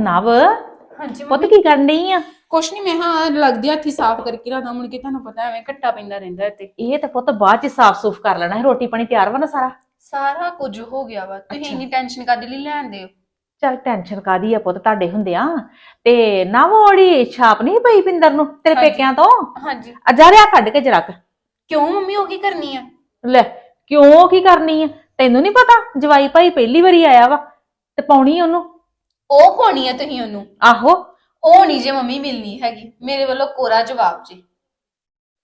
ਨਵ? ਹਾਂਜੀ ਪੁੱਤ ਕੀ ਕਰਨ ਡਈ ਆ? ਕੁਛ ਨਹੀਂ ਮੈਂ ਹਾਂ ਲੱਗਦੀ ਹੱਥੀ ਸਾਫ਼ ਕਰਕੇ ਰੱਖਦਾ ਮੁੜ ਕੇ ਤੁਹਾਨੂੰ ਪਤਾ ਐਵੇਂ ਘੱਟਾ ਪੈਂਦਾ ਰਹਿੰਦਾ ਇੱਥੇ। ਇਹ ਤਾਂ ਪੁੱਤ ਬਾਅਦ ਚ ਸਾਫ਼ ਸੂਫ ਕਰ ਲੈਣਾ ਹੈ ਰੋਟੀ ਪਾਣੀ ਤਿਆਰ ਵਾ ਨਾ ਸਾਰਾ? ਸਾਰਾ ਕੁਝ ਹੋ ਗਿਆ ਵਾ ਤੁਸੀਂ। ਇੰਨੀ ਟੈਨਸ਼ਨ ਕਾਹਦੇ ਲਈ ਲੈਂਦੇ ਹੋ? ਚੱਲ ਟੈਨਸ਼ਨ ਕਾਦੀ ਆ ਪੁੱਤ ਤੁਹਾਡੇ ਹੁੰਦਿਆਂ ਤੇ ਨਵ ਉਹੜੀ ਛਾਪ ਨਹੀਂ ਪਈ ਪਿੰਦਰ ਨੂੰ ਤੇਰੇ ਹਾਂਜੀ। ਪੇਕਿਆਂ ਤੋਂ? ਹਾਂਜੀ। ਅਜਾ ਰਿਆ ਕੱਢ ਕੇ ਜਰਾ ਕਿਉਂ ਮੰਮੀ ਉਹ ਕੀ ਕਰਨੀ ਆ? ਲੈ ਕਿਉਂ ਕੀ ਕਰਨੀ ਆ? ਤੈਨੂੰ ਨਹੀਂ ਪਤਾ ਜਵਾਈ ਭਾਈ ਪਹਿਲੀ ਵਾਰੀ ਆਇਆ ਵਾ ਤੇ ਪਾਉਣੀ ਉਹਨੂੰ। ਉਹ ਪਾਉਣੀ ਆ ਤੁਸੀਂ ਉਹਨੂੰ। ਆਹੋ। ਉਹ ਨਹੀਂ ਜੇ ਮੰਮੀ ਮਿਲਣੀ ਹੈਗੀ ਮੇਰੇ ਵੱਲੋਂ ਕੋਰਾ ਜਵਾਬ ਜੀ।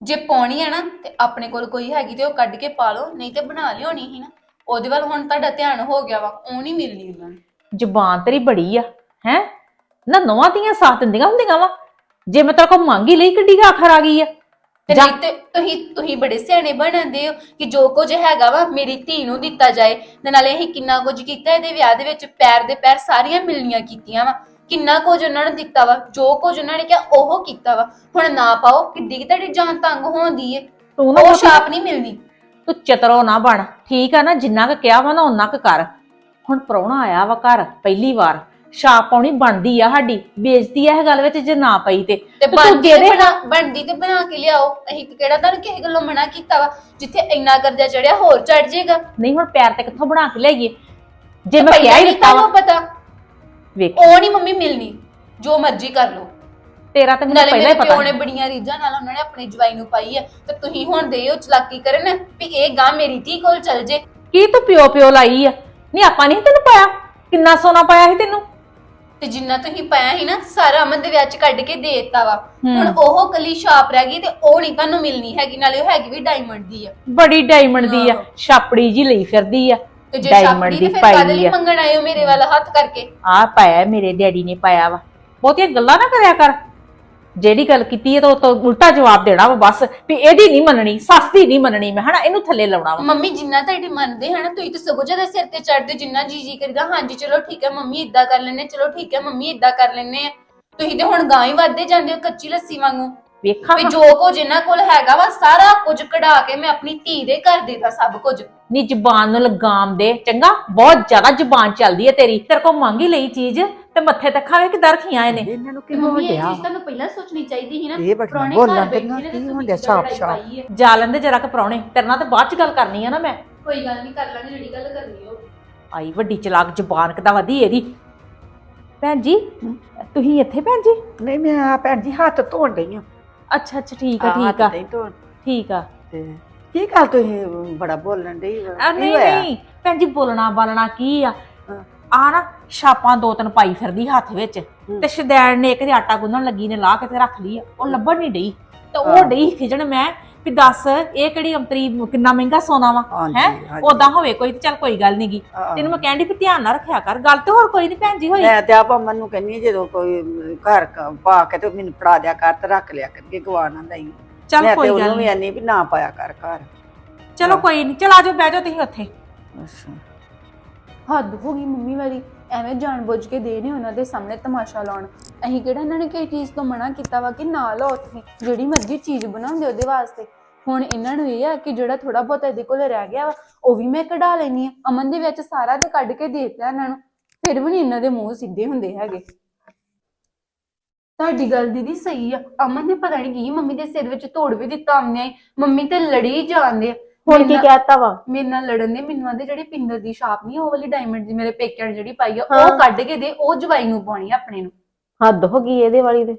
ਜੇ ਪਾਉਣੀ ਹੈ ਨਾ ਤੇ ਆਪਣੇ ਕੋਲ ਕੋਈ ਹੈਗੀ ਤੇ ਉਹ ਕੱਢ ਕੇ ਪਾ ਲਓ ਨਹੀਂ ਤੇ ਬਣਾ ਲਿਓਣੀ ਸੀ ਨਾ। ਉਹਦੇ ਵੱਲ ਹੁਣ ਤੁਹਾਡਾ ਧਿਆਨ ਹੋ ਗਿਆ ਵਾ ਉਹ ਨਹੀਂ ਮਿਲਣੀ ਉਹਨਾਂ ਨੂੰ। ਜ਼ੁਬਾਨ ਤੇਰੀ ਬੜੀ ਆ ਹੈ? ਨਾ ਨਵਾਂ ਦੀਆਂ ਸਾਥ ਦਿੰਦੀਆਂ ਹੁੰਦੀਆਂ ਵਾ। ਜੇ ਮੈਂ ਤੇਰੇ ਕੋਲ ਮੰਗ ਹੀ ਲਈ ਕਿੱਡੀ ਕੁ ਆਖਰ ਆ ਗਈ ਆ? ਜਾ। ਨਹੀਂ ਤੇ ਤੁਸੀਂ ਤੁਸੀਂ ਬੜੇ ਸਿਆਣੇ ਬਣਦੇ ਹੋ ਕਿ ਜੋ ਕੁਝ ਹੈਗਾ ਵਾ ਮੇਰੀ ਧੀ ਨੂੰ ਦਿੱਤਾ ਜਾਏ। ਤੇ ਨਾਲੇ ਅਸੀਂ ਕਿੰਨਾ ਕੁਝ ਕੀਤਾ ਇਹਦੇ ਵਿਆਹ ਦੇ ਵਿੱਚ ਪੈਰ ਦੇ ਪੈਰ ਸਾਰੀਆਂ ਮਿਲਣੀਆਂ ਕੀਤੀਆਂ ਵਾ। ਕਿੰਨਾ ਕੁਝ ਉਹਨਾਂ ਨੂੰ ਦਿੱਤਾ ਵਾ ਜੋ ਕੁਝ ਉਹਨਾਂ ਨੇ ਕਿਹਾ ਉਹ ਕੀਤਾ ਵਾ। ਹੁਣ ਨਾ ਪਾਓ ਕਿੱਡੀ ਕੁ ਤੁਹਾਡੀ ਜਾਨ ਤੰਗ ਹੋਂਦੀ ਏ। ਤੂੰ ਨਾ ਉਹ ਪੁੱਤ- ਛਾਪ ਨਹੀਂ ਮਿਲਣੀ। ਤੂੰ ਚਤਰੋ ਨਾ ਬਣ। ਠੀਕ ਆ ਨਾ ਜਿੰਨਾ ਕੁ ਕਿਹਾ ਵਾ ਨਾ ਓਨਾ ਕੁ ਕਰ। ਹੁਣ ਪ੍ਰਾਹੁਣਾ ਆਇਆ ਵਾ ਘਰ ਪਹਿਲੀ ਵਾਰ। ਛਾਪ ਪਾਉਣੀ ਬਣਦੀ ਆ ਸਾਡੀ ਬੇਇੱਜ਼ਤੀ ਆ ਇਹ ਗੱਲ ਵਿੱਚ ਜੇ ਨਾ ਪਈ ਤੇ। ਤੇ ਤੂੰ ਬਣਦੀ ਦੇ ਤੇ। ਬਣਾ ਬਣਦੀ ਤੇ ਬਣਾ ਕੇ ਲਿਆਓ। ਅਸੀਂ ਤੇ ਕਿਹੜਾ ਤੁਹਾਨੂੰ ਕਿਸੇ ਗੱਲੋਂ ਮਨਾ ਕੀਤਾ ਵਾ ਜਿੱਥੇ ਇੰਨਾ ਕਰਜ਼ਾ ਚੜਿਆ ਹੋਰ ਚੜ ਜਾਏਗਾ ਨਹੀਂ ਹੁਣ ਪੈਰ ਤੇ ਕਿੱਥੋਂ ਬਣਾ ਕੇ ਲਿਆਈਏ? ਜੇ ਮੈਂ ਪਹਿਲਾਂ ਕਿਹਾ ਹੀ ਨਹੀਂ ਦਿੱਤਾ ਵਾ। ਤੁਹਾਨੂੰ ਪਤਾ। ਵੇਖ। ਉਹ ਨਹੀਂ ਮੰਮੀ ਮਿਲਣੀ ਜੋ ਮਰਜ਼ੀ ਕਰ ਲਓ। ਤੇਰਾ ਤੇ ਮੈਨੂੰ ਨਾਲੇ ਪਹਿਲਾਂ ਮੇਰੇ ਹੀ ਪਤਾ ਨੇ ਬੜੀਆਂ ਰੀਝਾਂ ਨਾਲ ਉਹਨਾਂ ਨੇ ਆਪਣੀ ਜਵਾਈ ਨੂੰ ਪਾਈ ਹੈ ਤੇ ਤੁਸੀਂ ਹੁਣ ਦੇ ਉਹ ਚਲਾਕੀ ਕਰਨ ਵੀ ਇਹ ਗਾਂ ਮੇਰੀ ਧੀ ਕੋਲ ਚੱਲ ਜੇ। ਕੀ ਤੂੰ ਪਿਓ ਪਿਓ ਲਾਈ ਆ? ਨਹੀਂ ਆਪਾਂ ਨਹੀਂ ਤੈਨੂੰ ਪਾਇਆ? ਕਿੰਨਾ ਸੋਨਾ ਪਾਇਆ ਸੀ ਤੈਨੂੰ? ਤੇ ਜਿੰਨਾ ਤੁਸੀਂ ਪਾਇਆ ਸੀ ਨਾ ਸਾਰਾ ਅਮਨ ਦੇ ਵਿਆਹ ਚ ਕੱਢ ਕੇ ਦੇ ਦਿੱਤਾ ਵਾ। ਹੂੰ। ਹੁਣ ਉਹ ਕਲੀ ਛਾਪ ਰਹਿ ਗਈ ਤੇ ਉਹ ਨਹੀਂ ਤੁਹਾਨੂੰ ਮਿਲਣੀ ਹੈਗੀ ਨਾਲੇ ਉਹ ਹੈਗੀ ਵੀ ਡਾਇਮੰਡ ਦੀ ਆ। ਬੜੀ ਡਾਇਮੰਡ ਦੀ ਆ। ਆਹੋ। ਛਾਪੜੀ ਜੀ ਲਈ ਫਿਰਦੀ ਆ। ਤੇ ਜੇ Diamond ਛਾਪੜੀ ਦੀ ਤੇ ਫਿਰ ਪਾਈ ਕਾਹਦੇ ਲਈ ਆ। ਮੰਗਣ ਆਏ ਹੋ ਮੇਰੇ ਵੱਲ ਹੱਥ ਕਰਕੇ? ਆ ਪਾਇਆ ਮੇਰੇ ਡੈਡੀ ਨੇ ਪਾਇਆ ਵਾ। ਬਹੁਤੀਆਂ ਗੱਲਾਂ ਨਾ ਕਰਿਆ ਕਰ। ਜਿਹੜੀ ਗੱਲ ਕੀਤੀ ਹੈ ਤਾਂ ਉਹ ਤੋਂ ਉਲਟਾ ਜਵਾਬ ਦੇਣਾ ਵਾ ਬਸ ਵੀ ਇਹਦੀ ਨਹੀਂ ਮੰਨਣੀ ਸੱਸ ਦੀ ਨਹੀਂ ਮੰਨਣੀ ਮੈਂ ਹਨਾ ਇਹਨੂੰ ਥੱਲੇ ਲਾਉਣਾ ਵਾ। ਮੰਮੀ ਜਿੰਨਾ ਤੁਹਾਡੀ ਮੰਨਦੇ ਹਨ ਤੁਸੀਂ ਤਾਂ ਸਗੋਂ ਜ਼ਿਆਦਾ ਸਿਰ ਤੇ ਚੜਦੇ ਜਿੰਨਾ ਜੀ ਜੀ ਕਰੀਦਾ ਹਾਂਜੀ ਚਲੋ ਠੀਕ ਹੈ ਮੰਮੀ ਇਦਾਂ ਕਰ ਲੈਨੇ ਚਲੋ ਠੀਕ ਹੈ ਮੰਮੀ ਇਦਾਂ ਕਰ ਲੈਨੇ ਆ ਤੁਸੀਂ ਤੇ ਹੁਣ ਗਾਂ ਹੀ ਵੱਧਦੇ ਜਾਂਦੇ ਹੋ ਕੱਚੀ ਲੱਸੀ ਵਾਂਗੂ। ਵੇਖਾਂ ਵੀ ਜੋ ਕੁਝ ਇਹਨਾਂ ਕੋਲ ਹੈਗਾ ਵਾ ਸਾਰਾ ਕੁਝ ਕਢਾ ਕੇ ਮੈਂ ਆਪਣੀ ਧੀ ਦੇ ਘਰ ਦੇਦਾ ਸਭ ਕੁਝ। ਨੀ ਜ਼ਬਾਨ ਨੂੰ ਲਗਾਮ ਦੇ ਚੰਗਾ ਬਹੁਤ ਜ਼ਿਆਦਾ ਜ਼ਬਾਨ ਚੱਲਦੀ ਹੈ ਤੇਰੀ ਤੇਰੇ ਕੋਲ ਮੰਗ ਹੀ ਲਈ ਚੀਜ਼। ਤੇ ਮੱਥੇ ਤੇ ਖਾਵੇ ਕਿ ਦਰ ਖੀਆਂ ਇਹਨੇ। ਇਹਨਾਂ ਨੂੰ ਤੇ ਕੀ ਮੰਮੀ ਇਹ ਚੀਜ਼ ਤੁਹਾਨੂੰ ਪਹਿਲਾਂ ਸੋਚਣੀ ਚਾਹੀਦੀ ਸੀ ਨਾ। ਇਹ ਪੁਰਾਣੇ ਘਰ ਬੈਠੇ ਨੇ ਕੀ ਹੁੰਦਾ ਤੁਸੀਂ ਛਾਪ ਲੜਾਈ ਛਾਪ ਪਾਈ ਹੈ। ਜਾ ਲੈਂਦੇ ਜਰਾ ਕਿ ਪਰਾਉਣੇ ਤੇਰੇ ਨਾਲ ਤੇ ਬਾਅਦ ਚ ਗੱਲ ਕਰਨੀ ਆ ਨਾ ਮੈਂ। ਕੋਈ ਗੱਲ ਨਹੀਂ ਕਰ ਲਾਂਗੇ ਜਿਹੜੀ ਗੱਲ ਕਰਨੀ ਹੋ ਆਈ ਵੱਡੀ ਚਲਾਕ ਜ਼ਬਾਨ ਕਿਦਾ ਵਧੀ ਇਹਦੀ। ਭੈਣ ਜੀ ਤੁਸੀਂ ਇੱਥੇ ਭੈਣ ਜੀ? ਨਹੀਂ ਮੈਂ ਆ ਭੈਣ ਜੀ ਹੱਥ ਧੋਣ ਡਈ ਆ ਅੱਛਾ ਅੱਛਾ ਠੀਕ ਆ ਠੀਕ ਆ। ਧੋਣ। ਠੀਕ ਆ। ਤੇ ਕੀ ਗੱਲ ਤੁਸੀਂ ਬੜਾ ਬੋਲਣ ਡਈ ਆ, ਨਹੀਂ ਨਹੀਂ ਭੈਣ ਜੀ ਬੋਲਣਾ ਬਾਲਣਾ ਕੀ ਆ? ਹਾਂ। ਆ ਨਾ ਛਾਪਾਂ ਦੋ ਤਿੰਨ ਪਾਈ ਫਿਰਦੀ ਹੱਥ ਵਿੱਚ। ਤੇ ਸ਼ਦੈਣ ਨੇ ਇੱਕ ਦੇ ਆਟਾ ਗੁੰਨਣ ਲੱਗੀ ਨੇ ਲਾ ਕੇ ਤੇ ਰੱਖ ਲਈ ਆ। ਉਹ ਲੱਭਣ ਨਹੀਂ ਡਈ। ਤੇ ਉਹ। ਡਈ ਖਿਜਣ ਮੈਂ ਵੀ ਦੱਸ ਇਹ ਕਿਹੜੀ ਅੰਤਰੀ ਕਿੰਨਾ ਮਹਿੰਗਾ ਸੋਨਾ ਵਾ ਹਾਂਜੀ, ਹੈ? ਹਾਂਜੀ। ਉਦਾਂ ਹੋਵੇ ਕੋਈ ਤੇ ਚੱਲ ਕੋਈ ਗੱਲ ਨਹੀਂਗੀ ਤੈਨੂੰ ਮੈਂ ਕਹਿੰਦੀ ਵੀ ਧਿਆਨ ਨਾਲ ਰੱਖਿਆ ਕਰ ਗੱਲ ਤੇ ਹੋਰ ਕੋਈ ਨਹੀਂ ਭੈਣ ਜੀ ਹੋਈ। ਮੈਂ ਤੇ ਆਪ ਅਮਨ ਨੂੰ ਕਹਿੰਨੀ ਜਦੋਂ ਕੋਈ ਘਰ ਕ- ਪਾ ਕੇ ਤੇ ਮੈਨੂੰ ਫੜਾ ਦਿਆ ਕਰ ਤੇ ਰੱਖ ਲਿਆ ਕਰਕੇ ਗਵਾ ਨਾ ਦਈ ਚੱਲ ਮੈਂ ਤੇ ਕੋਈ ਗੱਲ ਉਹਨੂੰ ਵੀ ਨਹੀਂ ਆਨੀ ਵੀ ਨਾ ਪਾਇਆ ਕਰ ਘਰ। ਚਲੋ। ਕੋਈ ਨਹੀਂ ਚਲ ਆਜੋ ਬਹਿ ਜਾਓ ਤੁਸੀਂ ਉੱਥੇ। ਅੱਛਾ। ਹੱਦ ਹੋ ਗਈ ਮੰਮੀ ਵਾਲੀ। ਐਵੇਂ ਜਾਣਬੁੱਝ ਕੇ ਦੇ ਨੇ ਉਹਨਾਂ ਦੇ ਸਾਹਮਣੇ ਤਮਾਸ਼ਾ ਲਾਉਣ। ਅਸੀਂ ਕਿਹੜਾ ਇਹਨਾਂ ਨੇ ਕਿਸੇ ਚੀਜ਼ ਤੋਂ ਮਨਾ ਕੀਤਾ ਵਾ ਕਿ ਨਾ ਲਓ ਤੁਸੀਂ ਜਿਹੜੀ ਮਰਜ਼ੀ ਚੀਜ਼ ਬਣਾਉਂਦੇ ਉਹਦੇ ਵਾਸਤੇ। ਹੁਣ ਇਹਨਾਂ ਨੂੰ ਇਹ ਆ ਕਿ ਜਿਹੜਾ ਥੋੜਾ ਬਹੁਤ ਇਹਦੇ ਕੋਲ ਰਹਿ ਗਿਆ ਵਾ, ਉਹ ਵੀ ਮੈਂ ਕਢਾ ਲੈਣੀ ਆ ਅਮਨ ਦੇ ਵਿੱਚ ਸਾਰਾ ਤੇ ਕੱਢ ਕੇ ਦੇ ਦਿੱਤਾ ਇਹਨਾਂ ਨੂੰ। ਫਿਰ ਵੀ ਨੀ ਇਹਨਾਂ ਦੇ ਮੂੰਹ ਸਿੱਧੇ ਹੁੰਦੇ ਹੈਗੇ। ਤੁਹਾਡੀ ਗੱਲ ਦੀਦੀ ਸਹੀ ਆ। ਅਮਨ ਨੇ ਪਤਾ ਨਹੀਂ ਕੀ ਮੰਮੀ ਦੇ ਸਿਰ ਵਿੱਚ ਤੋੜ ਵੀ ਦਿੱਤਾ ਆਉਂਦੇ ਮੰਮੀ ਤੇ ਲੜੀ ਜਾਂਦੇ ਆ। ਹੁਣ ਕੀ ਕਹਿਤਾ ਵਾ? ਮੇਰੇ ਨਾਲ ਲੜਨ ਦੇ ਮੈਨੂੰ ਆਂਦੇ ਜਿਹੜੀ ਪਿੰਦਰ ਦੀ ਛਾਪ ਨਹੀਂ ਉਹ ਵਾਲੀ ਡਾਇਮੰਡ ਦੀ ਮੇਰੇ ਪੇਕਿਆਂ ਨੇ ਜਿਹੜੀ ਪਾਈ ਆ ਹਾਂ। ਉਹ ਕੱਢ ਕੇ ਦੇ ਉਹ ਜਵਾਈ ਨੂੰ ਪਾਉਣੀ ਆ ਆਪਣੇ ਨੂੰ। ਹੱਦ ਹੋ ਗਈ ਇਹਦੇ ਵਾਲੀ ਦੇ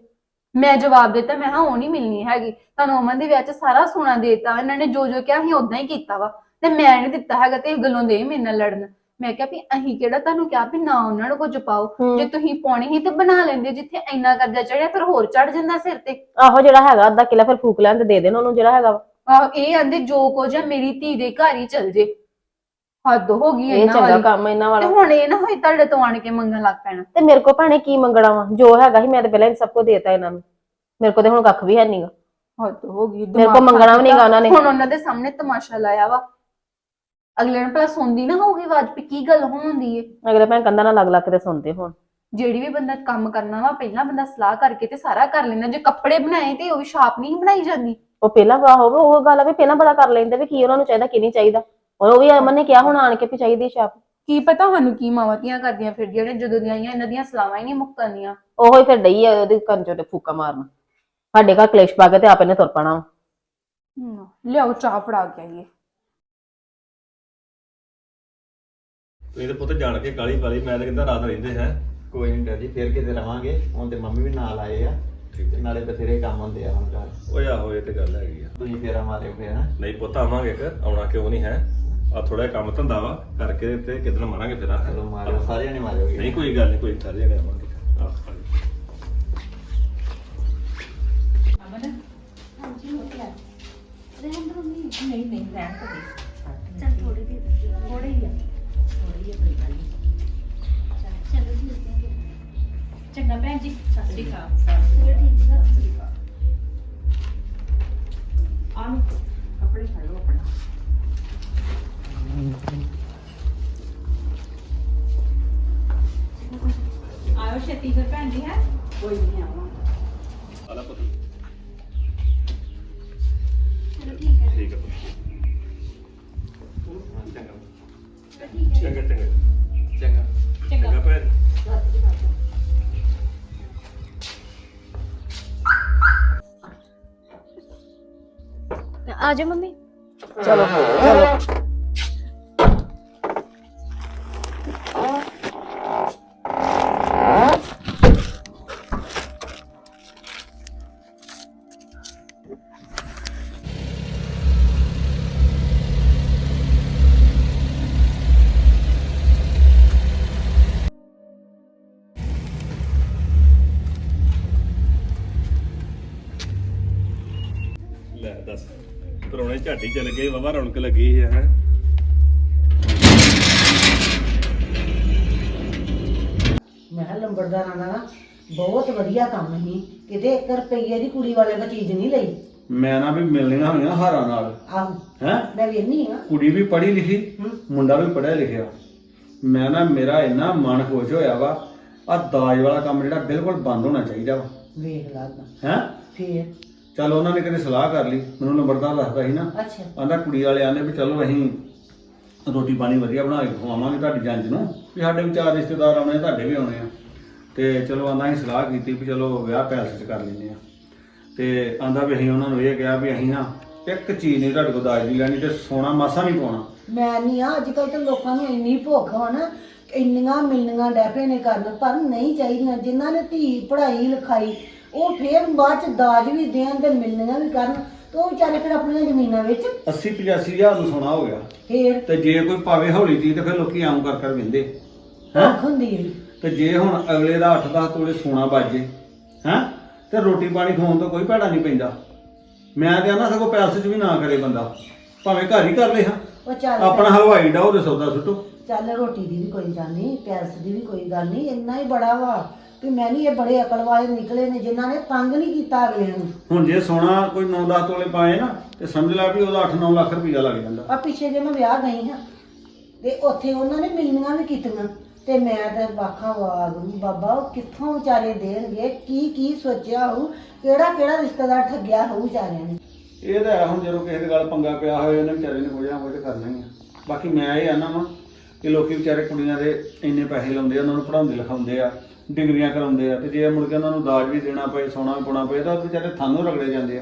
ਮੈਂ ਜਵਾਬ ਦਿੱਤਾ ਮੈਂ ਹਾਂ ਉਹ ਨਹੀਂ ਮਿਲਣੀ ਹੈਗੀ। ਤੁਹਾਨੂੰ ਅਮਨ ਦੇ ਵਿਆਹ 'ਚ ਸਾਰਾ ਸੋਨਾ ਦੇਤਾ ਇਹਨਾਂ ਨੇ ਜੋ ਜੋ ਕਿਹਾ ਸੀ ਉਦਾਂ ਹੀ ਕੀਤਾ ਵਾ। ਤੇ ਮੈਂ ਨਹੀਂ ਦਿੱਤਾ ਹੈਗਾ ਤੇ ਇਹ ਗੱਲੋਂ ਦੇ ਮੇਰੇ ਨਾਲ ਲੜਨ। ਮੈਂ ਕਿਹਾ ਵੀ ਅਹੀਂ ਕਿਹੜਾ ਤੁਹਾਨੂੰ ਕਿਹਾ ਵੀ ਨਾ ਉਹਨਾਂ ਨੂੰ ਕੁਝ ਪਾਓ। ਹੂੰ। ਜੇ ਤੁਸੀਂ ਪਾਉਣੀ ਸੀ ਤੇ ਬਣਾ ਲੈਂਦੇ ਜਿੱਥੇ ਇੰਨਾ ਕਰਜ਼ਾ ਚੜਿਆ ਫਿਰ ਹੋਰ ਚੜ ਜਾਂਦਾ ਸਿਰ ਤੇ। ਆਹੋ ਜਿਹੜਾ ਹੈਗਾ ਅੱਧਾ ਕਿਲਾ ਫਿਰ ਫੂਕ ਲੈਣ ਤੇ ਦੇ ਦੇਣ ਉਹਨੂੰ ਜਿਹੜਾ ਹੈਗਾ ਵਾ। ਆਹ ਇਹ ਆਂਦੇ ਜੋ ਕੁਝ ਆ ਮੇਰੀ ਧੀ ਦੇ ਘਰ ਹੀ ਚਲ ਜੇ। ਹੱਦ ਹੋ ਗਈ ਇਹ ਇਹਨਾਂ ਚੰਗਾ ਵਾਲੀ। ਕੰਮ ਇਹਨਾਂ ਤੇ ਵਾਲਾ ਹੁਣ ਇਹ ਨਾ ਹੋਈ ਤੁਹਾਡੇ ਤੋਂ ਆਣ ਕੇ ਮੰਗਣ ਲੱਗ ਪੈਣਾ। ਤੇ ਮੇਰੇ ਕੋ ਭਾਣੇ ਕੀ ਮੰਗਣਾ ਵਾ? ਜੋ ਹੈਗਾ ਸੀ ਮੈਂ ਤੇ ਪਹਿਲਾਂ ਹੀ ਸਭ ਕੁਝ ਦੇਤਾ ਇਹਨਾਂ ਨੂੰ। ਮੇਰੇ ਕੋ ਤੇ ਹੁਣ ਕੱਖ ਵੀ ਹੈ ਨਹੀਂਗਾ ਹੱਦ ਹੋ ਗਈ ਮੇਰੇ ਕੋਲ ਦਿਮਾਗ ਮੰਗਣਾ ਵੀ ਨੀਗਾ ਉਹਨਾਂ ਨੇ। ਹੁਣ ਉਹਨਾਂ ਦੇ ਸਾਹਮਣੇ ਤਮਾਸ਼ਾ ਲਾਇਆ ਵਾ। ਅਗਲੇ ਨੇ ਭਲਾ ਸੁਣਦੀ ਨਾ ਹੋਊਗੀ ਆਵਾਜ਼ ਵੀ ਕੀ ਗੱਲ ਹੁੰਦੀ ਏ। ਅਗਲੇ ਭੈਣ ਕੰਧਾਂ ਨਾਲ ਲੱਗ ਲੱਗ ਕੇ ਸੁਣਦੇ ਹੁਣ। ਜਿਹੜੀ ਵੀ ਬੰਦਾ ਕੰਮ ਕਰਨਾ ਵਾ ਪਹਿਲਾਂ ਬੰਦਾ ਸਲਾਹ ਕਰਕੇ ਤੇ ਸਾਰਾ ਕਰ ਲੈਂਦਾ। ਜੇ ਕੱਪੜੇ ਬਣਾਏ ਤੇ ਉਹ ਵੀ ਛਾਪ ਨਹੀਂ ਬਣਾਈ ਜਾਂਦੀ। ਉਹ ਪਹਿਲਾਂ ਵਾ ਹੋਵੇ ਉਹ ਗੱਲ ਆ ਵੀ ਪਹਿਲਾਂ ਪਤਾ ਕਰ ਲੈਂਦੇ ਵੀ ਕੀ ਉਹਨਾਂ ਨੂੰ ਚਾਹੀਦਾ ਕੀ ਨਹੀਂ ਚਾਹੀਦਾ। ਹੁਣ ਉਹ ਵੀ ਅਮਨ ਨੇ ਕਿਹਾ ਹੁਣ ਆਣ ਕੇ ਵੀ ਚਾਹੀਦੀ ਛਾਪ। ਕੀ ਪਤਾ ਸਾਨੂੰ ਕੀ ਮਾਵਾਤੀਆਂ ਕਰਦੀਆਂ ਫਿਰਦੀਆਂ ਨੇ ਜਦੋਂ ਦੀਆਂ ਆਈਆਂ ਇਹਨਾਂ ਦੀਆਂ ਸਲਾਵਾਂ ਹੀ ਨਹੀਂ ਮੁੱਕਣਦੀਆਂ ਉਹੋ ਹੀ ਫਿਰ ਡਈ ਆ ਉਹਦੇ ਕੰਨ ਚੋਂ ਤੇ ਫੂਕਾ ਮਾਰਨ। ਸਾਡੇ ਘਰ ਕਲੇਸ਼ ਪਾ ਕੇ ਤੇ ਆਪੇ ਨੇ ਤੁਰ ਪੈਣਾ ਵਾ। ਲਿਆਓ ਚਾਹ ਫੜਾ ਕੇ ਆਈਏ। ਤੁਸੀਂ ਤਾਂ ਪੁੱਤ ਜਾਣ ਕੇ ਕਾਲੀ ਪਾਲੀ ਮੈਂ ਤਾਂ ਕਹਿੰਦਾ ਰਾਤ ਰਹਿੰਦੇ ਹੈ। ਕੋਈ ਨਹੀਂ ਡੈਡੀ ਫੇਰ ਕਿਤੇ ਰਵਾਂਗੇ। ਹੁਣ ਤੇ ਮੰਮੀ ਵੀ ਨਾਲ ਆਏ ਆ। ਠੀਕ ਤੇ ਨਾਲੇ ਬਥੇਰੇ ਕੰਮ ਹੁੰਦੇ ਆ ਹੁਣ ਘਰ। ਓਏ ਆਹੋ ਇਹ ਤੇ ਗੱਲ ਹੈਗੀ ਆ। ਤੁਸੀਂ ਫੇਰਾ ਮਾਰਿਓ ਫੇਰ ਨਾ ਨਹੀਂ ਪੁੱਤ ਆਵਾਂਗੇ ਕਿ ਆਉਣਾ ਕਿਉਂ ਨਹੀਂ ਹੈ? ਆ ਥੋੜਾ ਕੰਮ ਧੰਦਾ ਵਾ। ਕਰਕੇ ਤੇ ਕਿਦਨ ਮਾਰਾਂਗੇ ਫਿਰ? ਆ ਚਲੋ ਮਾਰਿਓ ਸਾਰਿਆਂ ਨੇ ਮਾਰਿਓਗੇ ਨਹੀਂ ਕੋਈ ਗੱਲ ਨਹੀਂ ਕੋਈ ਸਾਰੇ ਜਣੇ ਆਵਾਂਗੇ। ਆਹ ਨਹੀਂ ਨਹੀਂ ਰਹਿਣ ਤੇ ਚੱਲ ਥੋੜੀ ਦੇ ਥੋੜੀ ਹੀ ਆ। ਥੋੜੀ ਹੀ ਕੋਈ ਗੱਲ ਨਹੀਂ। ਚਲੋ ਠੀਕ ਹੈ ਚੰਗਾ ਭੈਣ ਜੀ। ਸਤਿ ਸ਼੍ਰੀ ਅਕਾਲ। ਚਲੋ ਠੀਕ ਹੈ। ਆ ਲਓ, ਕੱਪੜੇ ਫੜ ਲਓ ਆਪਣਾ। ਆਇਓ ਛੇਤੀ ਫਿਰ ਭੈਣ ਜੀ ਹੈ? ਕੋਈ ਨਹੀਂ ਆਵਾਂ ਆਲਾ ਪੁੱਤ। ਆ ਜਾਓ ਮੰਮੀ। ਚਲੋ ਚਲੋ। ਝਾਟੀ ਚੱਲ ਗਏ ਵਾਵਾ ਰੌਣਕ ਲੱਗੀ ਹੈ ਹੈ। ਮੈਂ ਕਿਹਾ ਲੰਬੜਦਾਰਾਂ ਦਾ ਨਾ ਬਹੁਤ ਵਧੀਆ ਕੰਮ ਸੀ। ਕਿਤੇ 1 ਰੁਪਈਏ ਦੀ ਕੁੜੀ ਵਾਲੇ ਦਾ ਚੀਜ਼ ਨਹੀਂ ਲਈ। ਮੈਂ ਨਾ ਵੀ ਮਿਲਣੀਆਂ ਹੋਈਆਂ ਹਾਰਾਂ ਨਾਲ। ਆਹੋ। ਹੈ? ਮੈਂ ਵੇਖਨੀ ਆ। ਕੁੜੀ ਵੀ ਪੜ੍ਹੀ ਲਿਖੀ ਮੁੰਡਾ ਵੀ ਪੜ੍ਹਿਆ ਲਿਖਿਆ। ਮੈਂ ਨਾ ਮੇਰਾ ਇੰਨਾ ਮਨ ਖੁਸ਼ ਹੋਇਆ ਵਾ ਆ ਦਾਜ ਵਾਲਾ ਕੰਮ ਜਿਹੜਾ ਬਿਲਕੁਲ ਬੰਦ ਹੋਣਾ ਚਾਹੀਦਾ ਵਾ। ਵੇਖ ਲਾ ਤਾਂ। ਹੈ? ਫੇਰ? ਚਲ ਉਹਨਾਂ ਨੇ ਕਦੇ ਸਲਾਹ ਕਰ ਲਈ ਮੈਨੂੰ ਨੰਬਰਦਾਰ ਦੱਸਦਾ ਸੀ ਨਾ। ਅੱਛਾ। ਆਂਦਾ ਕੁੜੀ ਵਾਲੇ ਆਂਦੇ ਵੀ ਚਲੋ ਅਸੀਂ ਰੋਟੀ ਪਾਣੀ ਵਧੀਆ ਬਣਾ ਕੇ ਖਵਾਵਾਂਗੇ ਤੁਹਾਡੀ ਜੰਜ ਨੂੰ ਵੀ ਸਾਡੇ ਵੀ ਚਾਰ ਰਿਸ਼ਤੇਦਾਰ ਆਉਣੇ ਤੁਹਾਡੇ ਵੀ ਆਉਣੇ ਆ। ਤੇ ਚਲੋ ਆਂਦਾ ਅਸੀਂ ਸਲਾਹ ਕੀਤੀ ਵੀ ਚਲੋ ਵਿਆਹ ਪੈਲਸ 'ਚ ਕਰ ਲੈਂਦੇ ਆ। ਤੇ ਆਂਦਾ ਵੀ ਅਸੀਂ ਉਹਨਾਂ ਨੂੰ ਇਹ ਕਿਹਾ ਵੀ ਅਸੀਂ ਨਾ ਇੱਕ ਚੀਜ਼ ਨਹੀਂ ਤੁਹਾਡੇ ਕੋਲ ਦਾਜ ਦੀ ਲੈਣੀ ਤੇ ਸੋਨਾ ਮਾਸਾ ਨਹੀਂ ਪਾਉਣਾ। ਮੈਂ ਨਹੀਂ ਆ ਅੱਜ ਕੱਲ ਤਾਂ ਲੋਕਾਂ ਨੂੰ ਇੰਨੀ ਭੁੱਖ ਵਾ ਨਾ ਇੰਨੀਆਂ ਮਿਲਣੀਆਂ ਡੈਪੇ ਨੇ ਕਰਨ ਪਰ ਨਹੀਂ ਚਾਹੀਦੀਆਂ। ਜਿਨ੍ਹਾਂ ਨੇ ਧੀ ਪੜ੍ਹਾਈ ਲਿਖਾਈ ਉਹ ਫੇਰ ਬਾਅਦ ਚ ਦਾਜ ਵੀ ਦੇਣ ਤੇ ਮਿਲਣੀਆਂ ਵੀ ਕਰਨ ਤੇ ਉਹ ਵਿਚਾਰੇ ਫਿਰ ਆਪਣੀਆਂ ਜ਼ਮੀਨਾਂ ਵਿੱਚ 80 85 ਹਜ਼ਾਰ ਨੂੰ ਸੋਨਾ ਹੋ ਗਿਆ। ਫੇਰ? ਤੇ ਜੇ ਕੋਈ ਪਾਵੇ ਹੌਲੀ ਚੀਜ਼ ਤੇ ਫਿਰ ਲੋਕੀ ਆਮ ਕਰ ਕਰ ਵਿੰਦੇ ਹੁੰਦੀ ਹੈ। ਤੇ ਜੇ ਹੁਣ ਅਗਲੇ ਦਾ 8-10 ਤੋਲੇ ਸੋਨਾ ਬਾਜੇ ਹੈ? ਤੇ ਰੋਟੀ ਪਾਣੀ ਖਾਣ ਤੋਂ ਕੋਈ ਭੈੜਾ ਨਹੀਂ ਪੈਂਦਾ। ਮੈਂ ਤੇ ਆਨਾ ਸਗੋਂ ਪੈਲਸ 'ਚ ਵੀ ਨਾ ਕਰੇ ਬੰਦਾ। ਭਾਵੇਂ ਘਰ ਹੀ ਕਰ ਲੇ ਹਾਂ। ਉਹ ਚੱਲ। ਆਪਣਾ ਹਲਵਾਈ ਡਾਓ ਤੇ ਸੌਦਾ ਸੁੱਟੋ। ਚੱਲ ਰੋਟੀ ਦੀ ਵੀ ਕੋਈ ਗੱਲ ਨਹੀਂ ਪੈਲਸ ਦੀ ਵੀ ਕੋਈ ਗੱਲ ਨਹੀਂ ਇੰਨਾ ਹੀ ਬੜਾ ਵਾ। ਕਿ ਮੈਂ ਨਹੀਂ ਇਹ ਬੜੇ ਅਕਲ ਵਾਲੇ ਨਿਕਲੇ ਨੇ ਜਿਨ੍ਹਾਂ ਨੇ ਤੰਗ ਨਹੀਂ ਕੀਤਾ ਅਗਲੇ ਨੂੰ। ਹੁਣ ਜੇ ਸੋਨਾ ਕੋਈ 9-10 ਤੋਲੇ ਪਾਏ ਨਾ ਤੇ ਸਮਝ ਲੈ ਵੀ ਉਹਦਾ 8-9 ਲੱਖ ਰੁਪਈਆ ਲੱਗ ਜਾਂਦਾ। ਆ ਪਿੱਛੇ ਜੇ ਮੈਂ ਵਿਆਹ ਗਈ ਹਾਂ ਤੇ ਉੱਥੇ ਉਹਨਾਂ ਨੇ ਮਿਲਣੀਆਂ ਵੀ ਕੀਤੀਆਂ ਤੇ ਮੈਂ ਤਾਂ ਵਾਖਾ ਵਾਗ ਬਾਬਾ ਉਹ ਕਿੱਥੋਂ ਵਿਚਾਰੇ ਦੇਣਗੇ ਕੀ ਕੀ ਸੋਚਿਆ ਹੋਊ ਕਿਹੜਾ ਕਿਹੜਾ ਰਿਸ਼ਤੇਦਾਰ ਠੱਗਿਆ ਹੋਊ ਵਿਚਾਰਿਆਂ ਨੇ। ਇਹ ਤਾਂ ਹੈ ਹੁਣ ਜਦੋਂ ਕਿਸੇ ਦੇ ਗੱਲ ਪੰਗਾ ਪਿਆ ਹੋਵੇ ਉਹਨੇ ਵਿਚਾਰੇ ਨੇ ਕੋਈ ਨਾ ਕੋਈ ਤੇ ਕਰਨਾ ਹੀ ਆ ਬਾਕੀ ਮੈਂ ਇਹ ਆਨਾ ਵਾਂ ਕਿ ਲੋਕੀ ਵਿਚਾਰੇ ਕੁੜੀਆਂ ਦੇ ਇੰਨੇ ਪੈਸੇ ਲਾਉਂਦੇ ਆ ਉਹਨਾਂ ਨੂੰ ਪੜਾਉਂਦੇ ਲਿਖਾਉਂਦੇ ਆ। ਡਿਗਰੀਆਂ ਕਰਾਉਂਦੇ ਆ ਤੇ ਜੇ ਮੁੜ ਕੇ ਉਹਨਾਂ ਨੂੰ ਦਾਜ ਵੀ ਦੇਣਾ ਪਏ ਸੋਨਾ ਵੀ ਪਾਉਣਾ ਪਏ ਤਾਂ ਉਹ ਵਿਚਾਰੇ ਥਾਨੂੰ ਰਗੜੇ ਜਾਂਦੇ ਆ।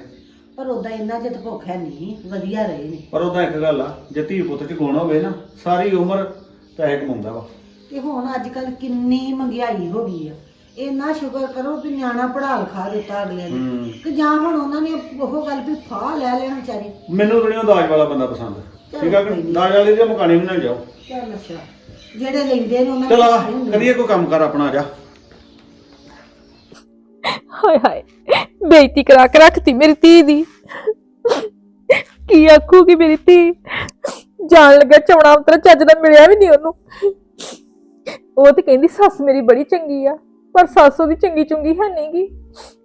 ਪਰ ਉਦਾਂ ਇੰਨਾ ਜਿੱਤ ਭੁੱਖ ਹੈ ਨਹੀਂ ਵਧੀਆ ਰਹੇ ਨੇ। ਪਰ ਉਹਦਾ ਇੱਕ ਗੱਲ ਆ ਜੇ ਧੀ ਪੁੱਤ ਚ ਗੁਣ ਹੋਵੇ ਨਾ ਸਾਰੀ ਉਮਰ ਪੈਸੇ ਕਮਾਉਂਦਾ ਵਾ। ਤੇ ਹੁਣ ਅੱਜ ਕੱਲ ਕਿੰਨੀ ਮਹਿੰਗਾਈ ਹੋ ਗਈ ਆ। ਇੰਨਾ ਸ਼ੁਕਰ ਕਰੋ ਕਿ ਨਿਆਣਾ ਪੜਾ ਲਿਖਾ ਦਿੱਤਾ ਅਗਲੇ ਨੇ। ਕਿ ਜਾਂ ਹੁਣ ਉਹਨਾਂ ਨੇ ਉਹ ਗੱਲ ਵੀ ਫਾਹ ਲੈ ਲੈਣ ਵਿਚਾਰੇ। ਮੈਨੂੰ ਦੁਨੀਆ ਦਾਜ ਵਾਲਾ ਬੰਦਾ ਪਸੰਦ। ਠੀਕ ਆ ਕਿ ਦਾਜ ਵਾਲੇ ਦੇ ਮੁਕਾਣੇ ਵੀ ਨਾ ਜਾਓ। ਚੱਲ ਅੱਛਾ। ਜਿਹੜੇ ਲੈਂਦੇ ਨੇ ਉਹਨਾਂ ਚਲ ਆ ਨੇ। ਕਰੀਏ ਕੋਈ ਕੰਮ ਕਰ ਆਪਣਾ ਆ ਜਾ। ਹਾਏ ਹਾਏ ਬੇਇੱਜ਼ਤੀ ਕਰਾ ਕੇ ਰੱਖਤੀ ਮੇਰੀ ਧੀ ਦੀ। ਕੀ ਆਖੂਗੀ ਮੇਰੀ ਧੀ? ਜਾਣ ਲੱਗਾ ਚਵਣਾ ਉਤਰ ਚੱਜ ਦਾ ਮਿਲਿਆ ਵੀ ਨਹੀਂ ਉਹਨੂੰ। ਉਹ ਤੇ ਕਹਿੰਦੀ ਸੱਸ ਮੇਰੀ ਬੜੀ ਚੰਗੀ ਆ ਪਰ ਸੱਸ ਉਹਦੀ ਚੰਗੀ ਚੁੰਗੀ ਹੈ ਨਹੀਂਗੀ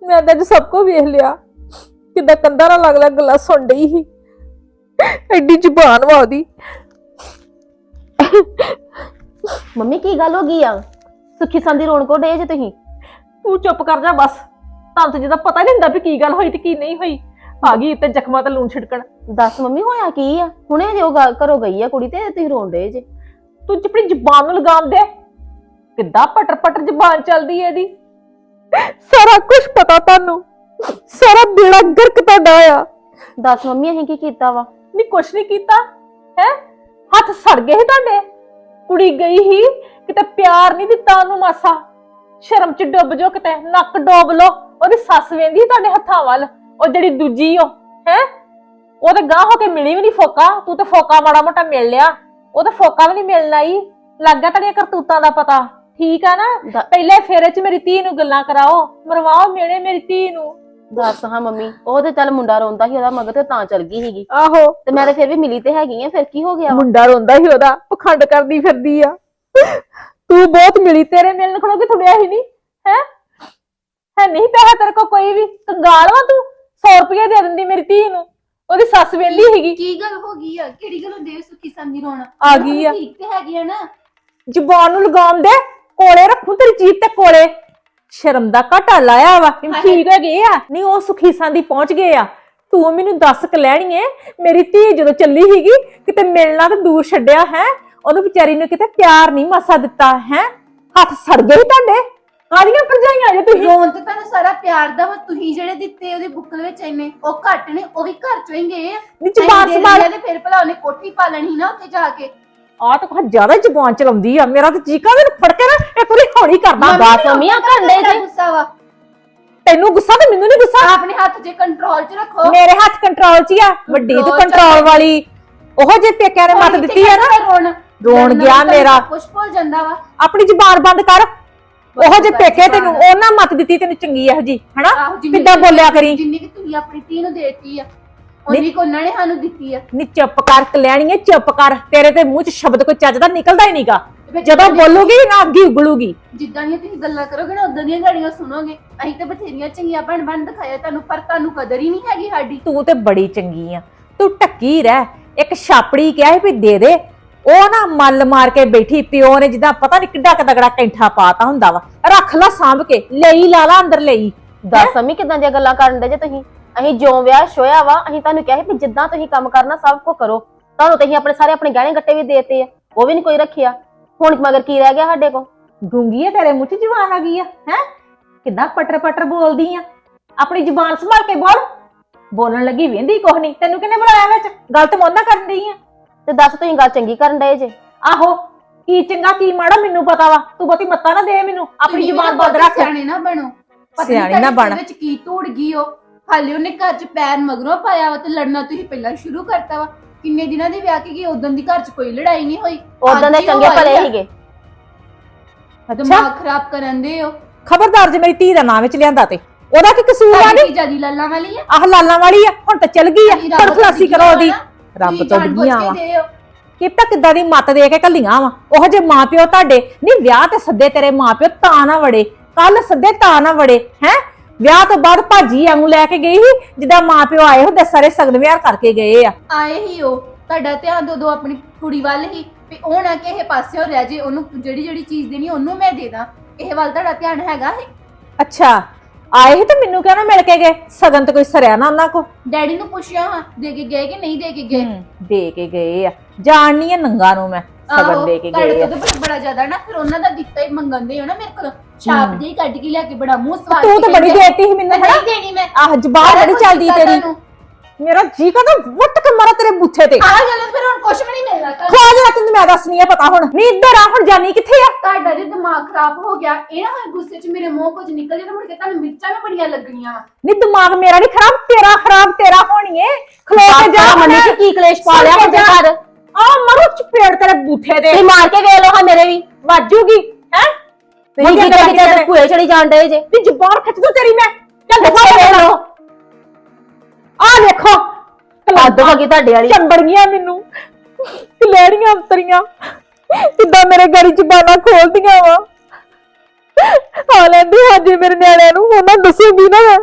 ਮੈਂ ਤਾਂ ਅੱਜ ਸਭ ਕੁਝ ਵੇਖ ਲਿਆ। ਕਿੱਦਾਂ ਕੰਧਾਂ ਨਾਲ ਲੱਗ ਲੱਗ ਗੱਲਾਂ ਸੁਣ ਡਈ ਸੀ। ਐਡੀ ਜ਼ੁਬਾਨ ਵਾ ਉਹਦੀ। ਮੰਮੀ ਕੀ ਗੱਲ ਹੋ ਗਈ ਆ? ਸੁੱਖੀ ਸੰਦੀ ਰੌਣਕੋ ਡੇ ਜੇ ਤੁਸੀਂ। ਤੂੰ ਚੁੱਪ ਕਰ ਜਾ ਬਸ। ਤੁਹਾਨੂੰ ਤਾਂ ਜਿਹਦਾ ਪਤਾ ਨਹੀਂ ਹੁੰਦਾ ਵੀ ਕੀ ਗੱਲ ਹੋਈ ਤੇ ਕੀ ਨਹੀਂ ਹੋਈ। ਆ ਗਈ ਤੇ ਜ਼ਖਮਾਂ ਤੇ ਲੂਣ ਛਿੜਕਣ। ਦੱਸ ਮੰਮੀ ਹੋਇਆ ਕੀ ਆ? ਹੁਣੇ ਜੇ ਉਹ ਗੱਲ ਘਰੋਂ ਗਈ ਆ ਕੁੜੀ ਤੇ ਤੁਸੀਂ ਰੋਣ ਜੇ। ਤੂੰ ਆਪਣੀ ਜ਼ੁਬਾਨ ਨੂੰ ਲਗਾਮ ਦੇ ਕਿੱਦਾਂ ਪਟਰ ਪਟਰ ਜ਼ੁਬਾਨ ਚੱਲਦੀ ਹੈ ਇਹਦੀ? ਸਾਰਾ ਕੁਝ ਪਤਾ ਤੁਹਾਨੂੰ। ਸਾਰਾ ਬੇੜਾ ਗਰਕ ਤੁਹਾਡਾ ਆ। ਦੱਸ ਮੰਮੀ ਅਸੀਂ ਕੀ ਕੀਤਾ ਵਾ? ਨਹੀਂ ਕੁਛ ਨਹੀਂ ਕੀਤਾ। ਹੈ? ਹੱਥ ਸੜ ਗਏ ਸੀ ਤੁਹਾਡੇ? ਕੁੜੀ ਗਈ ਹੀ ਕਿਤੇ ਪਿਆਰ ਨਹੀਂ ਦਿੱਤਾ ਉਹਨੂੰ ਮਾਸਾ। ਸ਼ਰਮ ਚ ਡੁੱਬ ਜੋ ਕਿਤੇ ਨੱਕ ਡੋਬ ਲੋ ਉਹਦੀ ਸੱਸ ਵੇਂਦੀ ਤੁਹਾਡੇ ਹੱਥਾਂ ਵੱਲ ਉਹ ਜਿਹੜੀ ਦੂਜੀ ਉਹ ਹੈ? ਉਹ ਤੇ ਗਾਂ ਹੋ ਕੇ ਮਿਲੀ ਵੀ ਨਹੀਂ ਫੋਕਾ ਤੂੰ ਤੇ ਫੋਕਾ ਮਾੜਾ ਮੋਟਾ ਮਿਲ ਲਿਆ। ਉਹ ਤੇ ਫੋਕਾ ਵੀ ਨਹੀਂ ਮਿਲਣਾ ਹੀ ਲੱਗਾ ਤੇਰੀਆਂ ਕਰਤੂਤਾਂ ਦਾ ਪਤਾ। ਠੀਕ ਆ ਨਾ? ਪਹਿਲੇ ਫੇਰੇ ਚ ਮੇਰੀ ਧੀ ਨੂੰ ਗੱਲਾਂ ਕਰਾਓ। ਮਰਵਾਓ ਮੇੜੇ ਮੇਰੀ ਧੀ ਨੂੰ। ਦੱਸ ਹਾਂ ਮੰਮੀ ਉਹ ਤੇ ਚੱਲ ਮੁੰਡਾ ਰੋਂਦਾ ਸੀ ਉਹਦਾ ਮਗਰ ਤੇ ਤਾਂ ਚਲ ਗਈ ਸੀਗੀ। ਆਹੋ। ਤੇ ਮੈਂ ਤੇ ਫਿਰ ਵੀ ਮਿਲੀ ਤੇ ਹੈਗੀ ਆ ਫਿਰ ਕੀ ਹੋ ਗਿਆ ਮੁੰਡਾ ਰੋਂਦਾ ਸੀ ਉਹਦਾ ਪਖੰਡ ਕਰਦੀ ਫਿਰਦੀ ਆ। ਤੂੰ ਬਹੁਤ ਮਿਲੀ ਤੇਰੇ ਮਿਲਣ ਖੜੋਗੇ ਥੋੜਿਆ ਹੀ ਨਹੀਂ ਹੈ? ਹੈ ਨਹੀਂ ਪੈਸਾ ਤੇਰੇ ਕੋ ਕੋਈ ਵੀ ਕੰਗਾਲ ਵਾ ਤੂੰ? 100 ਰੁਪਏ ਦੇ ਦਿੰਦੀ ਮੇਰੀ ਧੀ ਨੂੰ ਉਹਦੀ ਸੱਸ ਵੇਂਦੀ ਸੀਗੀ। ਕੀ ਗੱਲ ਹੋ ਗਈ ਆ? ਕਿਹੜੀ ਗੱਲ ਦੇ ਸੁੱਕੀ ਸੰਦੀ ਰੋਣਾ? ਆ ਗਈ ਆ। ਠੀਕ ਤੇ ਹੈਗੀ ਆ ਨਾ। ਜ਼ੁਬਾਨ ਨੂੰ ਲਗਾਉਣ ਦੇ ਕੋਲੇ ਰੱਖੂ ਤੇਰੀ ਜੀਭ ਤੇ ਕੋਲੇ। ਸ਼ਰਮ ਦਾ ਘਾਟਾ ਲਾਇਆ ਵਾ ਕਿ ਠੀਕ ਹੋ ਗਏ ਆ? ਨਹੀਂ ਉਹ ਸੁਖੀ ਸੰਦੀ ਪਹੁੰਚ ਗਏ ਆ। ਤੂੰ ਮੈਨੂੰ ਦੱਸ ਕ ਲੈਣੀਏ ਮੇਰੀ ਧੀ ਜਦੋਂ ਚੱਲੀ ਸੀਗੀ ਕਿਤੇ ਮਿਲਣਾ ਤੇ ਦੂਰ ਛੱਡਿਆ ਹੈ ਉਹਨੂੰ ਵਿਚਾਰੀ ਨੂੰ ਕਿਤੇ ਪਿਆਰ ਨਹੀਂ ਮਾਸਾ ਦਿੱਤਾ ਹੈ। ਹੱਥ ਸੜ ਗਏ ਸੀ ਤੁਹਾਡੇ? ਕਾਹਦੀਆਂ ਭਰਜਾਈਆਂ ਜੇ ਤੁਸੀਂ। ਰੋਣ ਤੇ ਤੁਹਾਨੂੰ ਸਾਰਾ ਪਿਆਰ ਦਾ ਵਾ ਤੁਸੀਂ ਜਿਹੜੇ ਦਿੱਤੇ ਉਹਦੇ ਬੁੱਕਲ ਵਿੱਚ ਇੰਨੇ ਉਹ ਘੱਟ ਨੇ ਉਹ ਵੀ ਘਰ ਚੋਂ ਹੀ ਗਏ ਆ। ਨੀ ਜ਼ੁਬਾਨ ਅਸੀਂ ਦੇ ਸੰਭਾਲ। ਦਿੰਦੇ ਆ ਤੇ ਫਿਰ ਭਲਾ ਉਹਨੇ ਕੋਠੀ ਪਾ ਲੈਣੀ ਨਾ ਉੱਥੇ ਜਾ ਕੇ। ਆ ਤਾਂ ਬਹੁਤ ਜ਼ਿਆਦਾ ਹੀ ਜ਼ੁਬਾਨ ਚਲਾਉਂਦੀ ਆ ਮੇਰਾ ਤਾਂ ਚੀਕਾ ਮੈਨੂੰ ਫੜ ਕੇ ਨਾ ਇੱਕ ਵਾਰੀ ਹੌਲੀ ਕਰਦਾ। ਦੱਸ ਮੰਮੀ ਆ ਘੰਟੇ ਮੇਰਾ ਚ ਗੁੱਸਾ ਵਾ। ਤੈਨੂੰ ਗੁੱਸਾ ਤੇ ਮੈਨੂੰ ਨਹੀਂ ਗੁੱਸਾ? ਆਪਣੇ ਹੱਥ 'ਚ ਕੰਟਰੋਲ 'ਚ ਰੱਖੋ। ਮੇਰੇ ਹੱਥ ਕੰਟਰੋਲ 'ਚ ਹੀ ਆ ਵੱਡੀ ਤੂੰ Control 'ਚ ਕੰਟਰੋਲ ਵਾਲੀ। ਉਹ ਜੇ ਪੇਕਿਆਂ ਨੇ ਮੱਤ ਦਿੱਤੀ ਆ ਨਾ। ਰੋਣ। ਰੋਣ ਗਿਆ ਮੇਰਾ। ਕੁਝ ਭੁੱਲ ਜਾਂਦਾ ਵਾ। ਆਪਣੀ ਜ਼ੁਬਾਨ ਬੰਦ ਕਰ। ਉਹ ਜੇ ਪੇਕੇ ਤੈਨੂੰ ਉਹਨਾਂ ਮੱਤ ਦਿੱਤੀ ਤੈਨੂੰ ਚੰਗੀ ਇਹੋ ਜੀ ਹਨਾ? ਆਹੋ, ਜਿੰਨੀ ਕਿੱਦਾਂ ਕੁ- ਬੋਲਿਆ ਕਰੀ? ਜਿੰਨੀ ਕਿ ਤੁਸੀਂ ਆਪਣੀ ਧੀ ਨੂੰ ਦੇਤੀ ਆ ਉਨੀ ਕੋ ਉਹਨਾਂ ਨੇ ਸਾਨੂੰ ਦਿੱਤੀ ਆ। ਨੀ ਚੁੱਪ ਕਰ ਕਲਿਆਣੀਏ ਚੁੱਪ ਕਰ। ਤੇਰੇ ਤੇ ਮੂੰਹ 'ਚ ਸ਼ਬਦ ਕੋਈ ਚੱਜ ਦਾ ਨਿਕਲਦਾ ਹੀ ਨਹੀਂਗਾ ਫਿਰ ਜਦੋਂ ਬੋਲੂਗੀ ਨਾ ਅੱਗੀ ਉਗਲੂਗੀ। ਜਿੱਦਾਂ ਦੀਆਂ ਤੁਸੀਂ ਗੱਲਾਂ ਕਰੋਗੇ ਨਾ ਉਦਾਂ ਦੀਆਂ ਗਾੜੀਆਂ ਸੁਣੋਗੇ। ਅਸੀਂ ਤਾਂ ਬਥੇਰੀਆਂ ਚੰਗੀਆਂ ਬਣ ਬਣ ਦਿਖਾਇਆ ਤੁਹਾਨੂੰ ਪਰ ਤੁਹਾਨੂੰ ਕਦਰ ਹੀ ਨਹੀਂ ਹੈਗੀ ਸਾਡੀ। ਤੂੰ ਤੇ ਬੜੀ ਚੰਗੀ ਆ। ਤੂੰ ਟੱਕੀ ਰਹਿ। ਇੱਕ ਛਾਪੜੀ ਕਿਹਾ ਸੀ ਵੀ ਦੇ ਦੇ। ਉਹ ਨਾ ਮੱਲ ਮਾਰ ਕੇ ਬੈਠੀ ਪਿਓ ਨੇ ਜਿੱਦਾਂ ਪਤਾ ਨਹੀਂ ਕਿੱਡਾ ਕੁ ਤਗੜਾ ਕੈਂਠਾ ਪਾਤਾ ਹੁੰਦਾ ਵਾ। ਰੱਖ ਲਾ ਸਾਂਭ ਕੇ ਲਈ ਲਾ ਲਾ ਅੰਦਰ ਲਈ। ਦੱਸ ਮੰਮੀ ਕਿਦਾਂ ਦੀਆਂ ਗੱਲਾਂ ਕਰਨ ਦੇ ਜੇ ਤੁਸੀਂ? ਅਸੀਂ ਜਿਉਂ ਵਿਆਹ ਸ਼ੋਇਆ ਵਾ ਅਸੀਂ ਤੁਹਾਨੂੰ ਕਿਹਾ ਸੀ ਵੀ ਜਿੱਦਾਂ ਤੁਸੀਂ ਕੰਮ ਕਰਨਾ ਸਭ ਕੁਝ ਕਰੋ। ਤੁਹਾਨੂੰ ਤੇ ਅਸੀਂ ਆਪਣੇ ਸਾਰੇ ਆਪਣੇ ਗਹਿਣੇ ਗੱਟੇ ਵੀ ਦੇਤੇ ਆ ਉਹ ਵੀ ਨਹੀਂ ਕੋਈ ਰੱਖਿਆ। ਹੁਣ ਮਗਰ ਕੀ ਰਹਿ ਗਿਆ ਸਾਡੇ ਕੋਲ? ਗੂੰਗੀ ਆ ਤੇਰੇ ਮੂੰਹ 'ਚ ਜ਼ੁਬਾਨ ਆ ਗਈ ਆ ਹੈ? ਕਿੱਦਾਂ ਪਟਰ ਪਟਰ ਬੋਲਦੀ ਆ? ਆਪਣੀ ਜ਼ੁਬਾਨ ਸੰਭਾਲ ਕੇ ਬੋਲ। ਬੋਲਣ ਲੱਗੀ ਵੇਂਦੀ ਕੁਛ ਨਹੀਂ ਤੈਨੂੰ ਕਿਹਨੇ ਬੁਲਾਇਆ ਵਿੱਚ? ਗੱਲ ਤੇ ਮੋਨਾ ਕਰਨ ਡਈ ਆ। ਤੇ ਦੱਸ ਤੁਸੀਂ ਗੱਲ ਚੰਗੀ ਕਰਨ ਡਏ ਜੇ। ਆਹੋ ਕੀ ਚੰਗਾ ਕੀ ਮਾੜਾ ਮੈਨੂੰ ਪਤਾ ਵਾ। ਤੂੰ ਬਹੁਤੀ ਮੱਤਾ ਨਾ ਦੇ ਮੈਨੂੰ ਆਪਣੀ ਤੁਸੀਂ ਵੀ ਜ਼ੁਬਾਨ ਬੰਦ ਰੱਖ। ਸਿਆਣੇ ਨਾ ਬਣੋ। ਪਤਾ ਨੀ ਸਿਆਣੀ ਨਾ ਤੁਹਾਡੇ ਬਣ। ਵਿੱਚ ਕੀ ਧੂੜ ਗਈ ਉਹ ਹਾਲੇ ਉਹਨੇ ਘਰ 'ਚ ਪੈਰ ਮਗਰੋਂ ਪਾਇਆ ਵਾ ਤੇ ਲੜਨਾ ਤੁਸੀਂ ਪਹਿਲਾਂ ਸ਼ੁਰੂ ਕਰਤਾ ਵਾ। ਕਿੰਨੇ ਦਿਨਾਂ ਦੀ ਵਿਆਹ ਕੇ ਗਈ ਉਦੋਂ ਦੀ ਘਰ 'ਚ ਕੋਈ ਲੜਾਈ ਨਹੀਂ ਹੋਈ। ਉਦੋਂ ਦੇ ਉਹ ਚੰਗੇ ਆਈ ਭਲੇ ਆ। ਸੀਗੇ। ਅੱਛਾ। ਦਿਮਾਗ ਖਰਾਬ ਕਰਨ ਦੇ ਹੋ ਖਬਰਦਾਰ ਜੇ ਮੇਰੀ ਧੀ ਦਾ ਨਾਂ ਵਿੱਚ ਲਿਆਂਦਾ ਤੇ ਉਹਦਾ ਕੀ ਕਸੂਰ ਆ ਸਾਡੀ ਨੀ? ਜਿਆਦੀ ਲੱਲਾਂ ਵਾਲੀ ਆ? ਆਹ ਲਾਲਾਂ ਵਾਲੀ ਆ ਹੁਣ ਤਾਂ ਚਲ ਗਈ ਆ। ਅਸੀਂ ਹੁਣ ਖਲਾਸੀ ਕਰੋ ਉਹਦੀ। ਰੱਬ ਤੋਂ ਡਿੱਗੀਆਂ ਵਾ। ਕਿਪਤਾ ਕਿੱਦਾਂ ਦੀ ਮੱਤ ਦੇ ਕੇ ਕੱਲੀਆਂ ਵਾ? ਉਹ ਜੇ ਮਾਪਿਓ ਤੁਹਾਡੇ। ਨਹੀਂ ਵਿਆਹ ਤੇ ਸੱਦੇ ਤੇਰੇ ਮਾਪਿਓ ਤਾਂ ਨਾ ਵੜੇ। ਕੱਲ ਸੱਦੇ ਤਾਂ ਨਾ ਵੜੇ ਹੈ? ਵਿਆਹ ਤੋਂ ਬਾਅਦ ਭਾਜੀ ਵਾਂਗੂ ਲੈ ਕੇ ਗਈ ਸੀ ਜਿੱਦਾਂ ਮਾਪਿਓ ਆਏ ਹੁੰਦੇ ਸਾਰੇ ਸਗਨ ਵਿਆਹ ਕਰਕੇ ਗਏ ਆ। ਆਏ ਹੀ ਉਹ। ਤੁਹਾਡਾ ਧਿਆਨ ਦੋ ਦੋ ਆਪਣੀ ਕੁੜੀ ਵੱਲ ਹੀ। ਵੀ ਉਹ ਨਾ ਕਿਸੇ ਪਾਸਿਓਂ ਰਹਿ ਜੇ ਉਹਨੂੰ ਜਿਹੜੀ ਜਿਹੜੀ ਚੀਜ਼ ਦੇਣੀ ਉਹਨੂੰ ਮੈਂ ਦੇ ਦਾਂ। ਇਹ ਵੱਲ ਤੁਹਾਡਾ ਧਿਆਨ ਹੈਗਾ ਹੈ ਅੱਛਾ। ਆਏ ਸੀ ਤੇ ਮੈਨੂੰ ਕਹਿਣਾ ਮਿਲ ਕੇ ਗਏ? ਸਗਨ ਤੇ ਕੋਈ ਸਰਿਆ ਨਾ ਉਹਨਾਂ ਕੋ ਡੈਡੀ ਨੂੰ ਪੁੱਛਿਆ ਹਾਂ ਦੇ ਕੇ ਗਏ ਕਿ ਨਹੀਂ ਦੇ ਕੇ ਗਏ? ਦੇ ਕੇ ਗਏ ਆ। ਜਾਣਨੀ ਆ ਨੰਗਾ ਨੂੰ ਮੈਂ ਸਗਨ ਦੇ ਕੇ ਗਏ ਆ। ਤਾਂ ਬੜਾ- ਜ਼ਿਆਦਾ ਨਾ ਫਿਰ ਉਹਨਾਂ ਦਾ ਦਿੱਤਾ ਹੀ ਮੰਗਣਦੇ ਹੋ ਨਾ ਮੇਰੇ ਕੋਲ। ਛਾਪ ਜਿਹੀ ਕੱਢ ਕੇ ਲਿਆ ਕੇ ਬੜਾ ਮੂੰਹ ਸਵਾਰ ਤੂੰ ਤਾਂ ਬੜੀ ਦੇਤੀ ਸੀ ਮੈਨੂੰ ਨਹੀਂ ਦੇਣੀ ਮੈਂ। ਆਹ ਜ਼ਬਾਨ ਬੜੀ ਚੱਲਦੀ ਤੇਰੀ। ਮੇਰਾ ਜੀ ਕਹਿੰਦਾ ਵੱਟ ਕੇ ਮਾਰਾ ਤੇਰੇ ਬੁੱਥੇ ਤੇ। ਆਹ ਗੱਲ ਫਿਰ ਹੁਣ ਕੁਝ ਵੀ ਨਹੀਂ ਮਿਲਣਾ ਤੁਹਾਨੂੰ। ਖਾ ਜਾ ਤੈਨੂੰ ਮੈਂ ਦੱਸਣੀ ਆ ਪਤਾ ਹੁਣ। ਨਹੀਂ ਇੱਧਰ ਆ ਹੁਣ ਜਾਨੀ ਕਿੱਥੇ ਆ? ਤੁਹਾਡਾ ਜੇ ਦਿਮਾਗ ਖਰਾਬ ਹੋ ਗਿਆ ਇਹ ਨਾ ਹੋਏ ਗੁੱਸੇ 'ਚ ਮੇਰੇ ਮੂੰਹ ਕੁਝ ਨਿਕਲ ਜੇ ਤਾਂ ਮੁੜ ਕੇ ਤੁਹਾਨੂੰ ਮਿਰਚਾਂ ਵੀ ਬੜੀਆਂ ਲੱਗਣੀਆਂ ਵਾ। ਨਹੀਂ ਦਿਮਾਗ ਮੇਰਾ ਨਹੀਂ ਖਰਾਬ ਤੇਰਾ ਖਰਾਬ ਤੇਰਾ ਹੋਣੀ ਏ। ਖਲੋ ਕੇ ਜਾ ਮੰਨੀ ਕਿ ਕੀ ਕਲੇਸ਼ ਪਾ ਲਿਆ ਜਾ। ਘਰ? ਆ ਮਰੂ ਚਪੇੜ ਤੇਰੇ ਬੂਥੇ ਤੇ। ਤੁਸੀਂ ਮਾਰ ਕੇ ਗਏ ਲੋ ਹਾਂ ਮੇਰੇ ਵੀ। ਵਾਜੂਗੀ ਹੈ? ਤੁਸੀਂ ਕਿਤੇ ਕਿਤੇ ਭੂਏ ਚੜੀ ਜਾਣ ਡਏ ਜੇ। ਤੇ ਜ਼ੁਬਾਨ ਖਿੱਚ ਦੂੰ ਤੇਰੀ ਮੈਂ। ਚੱਲ ਖਿੱਚ ਕੇ ਦਿਖਾ ਵੇਖ ਹੱਦ ਹੋ ਗਈ ਤੁਹਾਡੇ ਵਾਲੀ। ਚੰਬੜੀਆਂ ਮੈਨੂੰ ਲੈੜੀਆਂ ਅੰਤਰੀਆਂ ਕਿੱਦਾਂ ਮੇਰੇ ਗੜੀ ਜ਼ਬਾਨਾਂ ਖੋਲਦੀਆਂ ਵਾ। ਆ ਲੈਂਦੀ ਹਾਜੀ ਮੇਰੇ ਨਿਆਣਿਆਂ ਨੂੰ ਉਹਨਾਂ ਦੱਸੂਗੀ ਨਾ ਮੈਂ।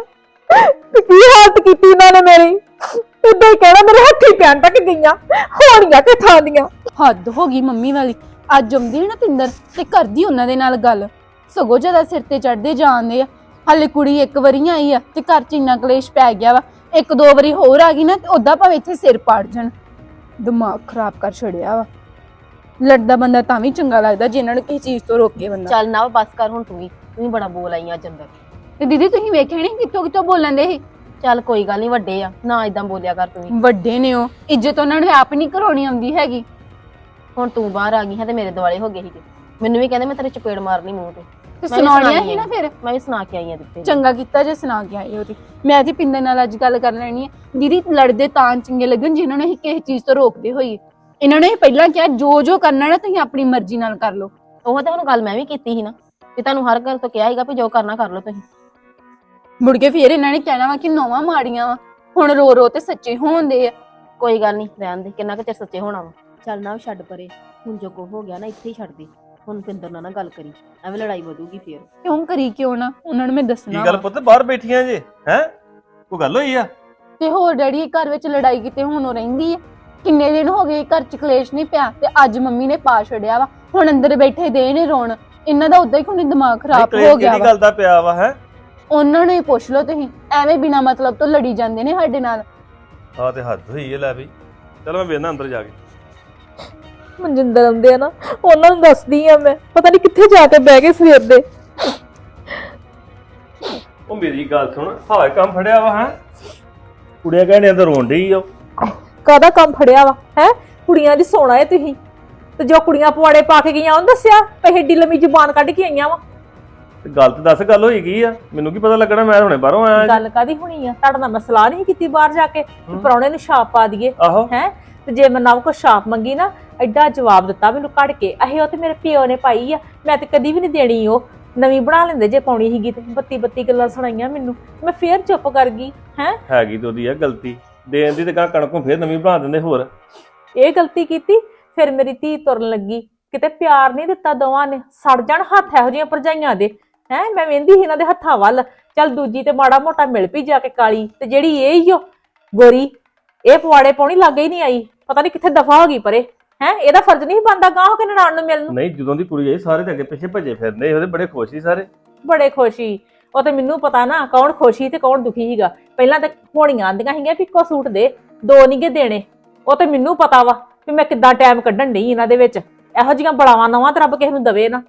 ਕਿ ਕੀ ਹਾਲਤ ਕੀਤੀ ਇਹਨਾਂ ਨੇ ਮੇਰੀ। ਇਦਾਂ ਹੀ ਕਹਿਣਾ ਮੇਰੇ ਹੱਥੀ ਪੈਣ ਤੱਕ ਗਈਆਂ ਹੋਣੀਆਂ ਕਿ ਥਾਂ ਦੀਆਂ। ਹੱਦ ਹੋ ਗਈ ਮੰਮੀ ਵਾਲੀ। ਅੱਜ ਆਉਂਦੀ ਨਾ ਪਿੰਦਰ ਤੇ ਕਰਦੀ ਉਹਨਾਂ ਦੇ ਨਾਲ ਗੱਲ। ਸਗੋਂ ਜ਼ਿਆਦਾ ਸਿਰ ਤੇ ਚੜਦੇ ਜਾਂਦੇ ਆ ਹਾਲੇ ਕੁੜੀ ਇੱਕ ਵਾਰੀ ਆਈ ਆ ਤੇ ਘਰ ਚ ਇੰਨਾ ਕਲੇਸ਼ ਪੈ ਗਿਆ ਵਾ। ਇੱਕ ਦੋ ਵਾਰੀ ਹੋਰ ਆ ਗਈ ਨਾ ਤੇ ਉਦਾਂ ਭਾਵੇਂ ਇੱਥੇ ਸਿਰ ਪਾੜ ਜਾਣ। ਦਿਮਾਗ ਖਰਾਬ ਕਰ ਛੜਿਆ ਵਾ। ਲੜਦਾ ਬੰਦਾ ਤਾਂ ਵੀ ਚੰਗਾ ਲੱਗਦਾ ਜੇ ਇਹਨਾਂ ਨੂੰ ਕਿਸੇ ਚੀਜ਼ ਤੋਂ ਰੋਕੇ ਬੰਦਾ। ਚੱਲ ਨਾ ਬਸ ਕਰ ਹੁਣ ਤੂੰ ਵੀ। ਤੂੰ ਵੀ ਬੜਾ ਬੋਲ ਆਈ ਅੱਜ ਅੰਦਰ। ਤੇ ਦੀਦੀ ਤੁਸੀਂ ਵੇਖਿਆ ਨਹੀਂ ਕਿੱਥੋਂ ਕਿੱਥੋਂ ਬੋਲਣ ਦੇ ਸੀ? ਚੱਲ ਕੋਈ ਗੱਲ ਨਹੀਂ ਵੱਡੇ ਆ। ਨਾ ਇਦਾਂ ਬੋਲਿਆ ਕਰ ਤੂੰ ਵੀ। ਵੱਡੇ ਨੇ ਉਹ। ਇੱਜ਼ਤ ਉਹਨਾਂ ਨੂੰ ਆਪ ਨਹੀਂ ਕਰਾਉਣੀ ਆਉਂਦੀ ਹੈਗੀ। ਹੁਣ ਤੂੰ ਬਾਹਰ ਆ ਗਈ ਹੈ ਤੇ ਮੇਰੇ ਦਿਵਾਲੇ ਹੋ ਗਏ ਸੀਗੇ ਮੈਨੂੰ ਵੀ ਕਹਿੰਦੇ ਮੈਂ ਤੇਰੇ ਚਪੇੜ ਮਾਰਨੀ ਮੂੰਹ ਤੇ। ਤੇ ਮੈਂ ਵੀ ਸੁਣਾਉਣੀਆਂ ਸੀ ਨਾ। ਫਿਰ? ਮੈਂ ਵੀ ਸੁਣਾ ਕੇ ਆਈ ਆ ਦਿੱਤੇ। ਚੰਗਾ ਕੀਤਾ ਜੇ ਸੁਣਾ ਕੇ ਹੋ ਤੇ ਮੈਂ ਤੇ ਪਿੰਦਰ ਨਾਲ ਅੱਜ ਗੱਲ ਕਰ ਲੈਣੀ ਹੈ ਦੀਦੀ ਲੜਦੇ ਤਾਂ ਚੰਗੇ ਲੱਗਣ ਜਿਨ੍ਹਾਂ ਨੂੰ ਅਸੀਂ ਕਿਸੇ ਚੀਜ਼ ਤੋਂ ਰੋਕਦੇ ਹੋਈਏ। ਇਹਨਾਂ ਨੇ ਪਹਿਲਾਂ ਕਿਹਾ ਜੋ ਜੋ ਕਰਨਾ ਨਾ ਤੁਸੀਂ ਆਪਣੀ ਮਰਜ਼ੀ ਨਾਲ ਕਰ ਲਓ। ਉਹ ਤਾਂ ਹੁਣ ਗੱਲ ਮੈਂ ਵੀ ਕੀਤੀ ਸੀ ਨਾ ਕਿ ਤੁਹਾਨੂੰ ਹਰ ਗੱਲ ਤੋਂ ਕਿਹਾ ਸੀਗਾ ਵੀ ਜੋ ਕਰਨਾ ਕਰ ਲਓ ਤੁਸੀਂ। ਮੁੜ ਕੇ ਫਿਰ ਇਹਨਾਂ ਨੇ ਕਹਿਣਾ ਵਾ ਕਿ ਨੌਵਾਂ ਮਾੜੀਆਂ ਵਾ। ਹੁਣ ਰੋ ਰੋ ਤੇ ਸੱਚੇ ਹੋਣਦੇ ਆ। ਕੋਈ ਗੱਲ ਨਹੀਂ ਰਹਿਣ ਦੇ ਕਿੰਨਾ ਕੁ ਚਿਰ ਸੱਚੇ ਹੋਣਾ ਵਾ। ਚੱਲ ਨਾ ਉਹ ਛੱਡ ਪਰੇ। ਹੁਣ ਜੋ ਕੋ ਹੋ ਗਿਆ ਨਾ ਇੱਥੇ ਹੀ ਛੱਡ ਦੇ। ਹੁਣ ਪਿੰਦਰ ਨਾਲ ਨਾ ਗੱਲ ਕਰੀ ਐਵੇਂ ਲੜਾਈ ਵਧੂਗੀ ਫੇਰ। ਕਿਉਂ ਕਰੀ ਕਿਉਂ ਨਾ? ਉਹਨਾਂ ਨੂੰ ਮੈਂ ਕੀ ਦੱਸਣਾ ਗੱਲ ਵਾ। ਪੁੱਤ ਬਾਹਰ ਬੈਠੀਆਂ ਜੇ ਹੈ? ਕੋਈ ਗੱਲ ਹੋਈ ਆ? ਤੇ ਹੋਰ ਡੈਡੀ ਘਰ ਵਿੱਚ ਲੜਾਈ ਕਿਤੇ ਹੁਣ ਉਹ ਰਹਿੰਦੀ ਹੈ ਕਿੰਨੇ ਦਿਨ ਹੋ ਗਏ ਘਰ ਚ ਕਲੇਸ਼ ਨਹੀਂ ਪਿਆ ਤੇ ਅੱਜ ਮੰਮੀ ਨੇ ਪਾ ਛੜਿਆ ਵਾ। ਹੁਣ ਅੰਦਰ ਬੈਠੇ ਦੇ ਨੇ ਰੋਣ। ਇਹਨਾਂ ਦਾ ਉਦਾਂ ਹੀ ਕੋਈ ਦਿਮਾਗ ਖਰਾਬ ਹੋ ਕਲੇਸ਼ ਗਿਆ ਕਿਹੜੀ ਵਾ। ਗੱਲ ਦਾ ਪਿਆ ਵਾ ਹੈ? ਉਹਨਾਂ ਨੂੰ ਹੀ ਪੁੱਛ ਲਓ ਤੁਸੀਂ ਐਵੇਂ ਬਿਨਾ ਮਤਲਬ ਤੋਂ ਲੜੀ ਜਾਂਦੇ ਨੇ ਸਾਡੇ ਨਾਲ। ਆ ਤੇ ਹੱਦ ਹੋਈ ਹੈ ਲੈ ਵੀ। ਚਲ ਮੈਂ ਵੇਖਣਾ ਅੰਦਰ ਜਾ ਕੇ। ਮਨਜਿੰਦਰ ਆਉਂਦੇ ਆ ਨਾ ਉਹਨਾਂ ਨੂੰ ਦੱਸਦੀ ਆ ਮੈਂ। ਪਤਾ ਨਹੀਂ ਕਿੱਥੇ ਜਾ ਕੇ ਬਹਿ ਗਏ ਸਵੇਰ ਦੇ। ਉਹ ਮੇਰੀ ਗੱਲ ਸੁਣ ਹਾਏ ਕੰਮ ਫੜਿਆ ਵਾ ਹੈ? ਕੁੜੀਆਂ ਕਹਿੰਦੇ ਅੰਦਰ ਰੋਣ ਡਈ ਆ। ਕਾਹਦਾ ਕੰਮ ਫੜਿਆ ਵਾ ਹੈ? ਕੁੜੀਆਂ ਦੀ ਸੋਣਾ ਏ ਤੁਸੀਂ। ਤੇ ਜੋ ਕੁੜੀਆਂ ਪਵਾੜੇ ਪਾ ਕੇ ਗਈਆਂ ਉਹਨੂੰ ਦੱਸਿਆ? ਪਈ ਏਡੀ ਲੰਮੀ ਜ਼ੁਬਾਨ ਕੱਢ ਕੇ ਆਈਆਂ ਵਾ। ਤੇ ਗੱਲ ਤੇ ਦੱਸ ਗੱਲ ਹੋਈ ਕੀ ਆ? ਮੈਨੂੰ ਕੀ ਪਤਾ ਲੱਗਣਾ ਮੈਂ ਹੁਣੇ ਬਾਹਰੋਂ ਆਇਆ। ਗੱਲ ਕਾਦੀ ਹੋਣੀ ਆ? ਤੁਹਾਡਾ ਨਾਲ ਮੈਂ ਸਲਾਹ ਨਹੀਂ ਕੀਤੀ ਬਾਹਰ ਜਾ ਕੇ। ਪ੍ਰਾਹੁਣੇ ਨੂੰ ਛਾਪ ਪਾ ਦਈਏ ਆਹੋ। ਹੈ? ਤੇ ਜੇ ਮੈਂ ਨਵ ਕੋ ਛਾਪ ਮੰਗੀ ਨਾ ਐਡਾ ਜਵਾਬ ਦਿੱਤਾ ਮੈਨੂੰ ਕੱਢ ਕੇ। ਅਹੇ ਉਹ ਤੇ ਮੇਰੇ ਪਿਓ ਨੇ ਪਾਈ ਆ ਮੈਂ ਤੇ ਕਦੀ ਵੀ ਨਹੀਂ ਦੇਣੀ ਉਹ। ਨਵੀਂ ਬਣਾ ਲੈਂਦੇ ਜੇ ਪਾਉਣੀ ਸੀਗੀ ਤੇ ਬੱਤੀ ਬੱਤੀ ਗੱਲਾਂ ਸੁਣਾਈਆਂ ਮੈਨੂੰ। ਮੈਂ ਫੇਰ ਚੁੱਪ ਕਰ ਗਈ ਹੈ? ਹੈਗੀ ਤੇ ਉਹਦੀ ਆ ਗਲਤੀ। ਦੇਣ ਦੀ ਤੇ ਗਾਂ ਕਣਕੋਂ ਫੇਰ ਨਵੀਂ ਬਣਾ ਦਿੰਦੇ ਹੋਰ। ਇਹ ਗਲਤੀ ਕੀਤੀ ਫਿਰ ਮੇਰੀ ਧੀ ਤੁਰਨ ਲੱਗੀ। ਕਿਤੇ ਪਿਆਰ ਨਹੀਂ ਦਿੱਤਾ ਦੋਵਾਂ ਨੇ। ਸੜ ਜਾਣ ਹੱਥ ਇਹੋ ਜਿਹੀਆਂ ਭਰਜਾਈਆਂ ਦੇ। ਹੈ ਮੈਂ ਵੇਂਦੀ ਸੀ ਇਹਨਾਂ ਦੇ ਹੱਥਾਂ ਵੱਲ। ਚੱਲ ਦੂਜੀ ਤੇ ਮਾੜਾ ਮੋਟਾ ਮਿਲ ਪਈ ਜਾ ਕੇ ਕਾਲੀ। ਤੇ ਜਿਹੜੀ ਇਹ ਹੀ ਓ ਗੋਰੀ ਇਹ ਪਵਾੜੇ ਪਾਉਣੀ ਲੱਗ ਹੀ ਨਹੀਂ ਆਈ। ਪਤਾ ਨਹੀਂ ਕਿੱਥੇ ਦਫਾ ਹੋ ਗਈ ਪਰੇ। ਹੈ ਇਹਦਾ ਫਰਜ਼ ਨਹੀਂ ਬੰਦਾ ਗਾਹ ਹੋ ਕੇ ਨਨਾਣ ਨੂੰ ਮਿਲਣ ਨੂੰ। ਨਹੀਂ ਜਦੋਂ ਦੀ ਕੁੜੀ ਆਈ ਸਾਰੇ ਤੇ ਅੱਗੇ ਪਿੱਛੇ ਭੱਜੇ ਫਿਰਦੇ ਉਹਦੇ ਬੜੇ ਖੁਸ਼ ਸੀ ਸਾਰੇ। ਬੜੇ ਖੁਸ਼ੀ ਉਹ ਤੇ ਮੈਨੂੰ ਪਤਾ ਨਾ ਕੌਣ ਖੁਸ਼ੀ ਤੇ ਕੌਣ ਦੁਖੀ ਸੀਗਾ। ਪਹਿਲਾਂ ਤਾਂ ਹੋਣੀਆਂ ਆਂਦੀਆਂ ਸੀਗੀਆਂ ਵੀ ਇੱਕੋ ਸੂਟ ਦੇ ਦੋ ਨਹੀਂਗੇ ਦੇਣੇ। ਉਹ ਤੇ ਮੈਨੂੰ ਪਤਾ ਵਾ ਵੀ ਮੈਂ ਕਿੱਦਾਂ ਟਾਈਮ ਕੱਢਣ ਨਹੀਂ ਇਹਨਾਂ ਦੇ ਵਿੱਚ। ਇਹੋ ਜੀਆਂ ਬੜਾਵਾਂ ਨਵਾਂ ਤੇ ਰੱਬ ਕਿਸੇ ਨੂੰ ਦਵੇ ਨਾ।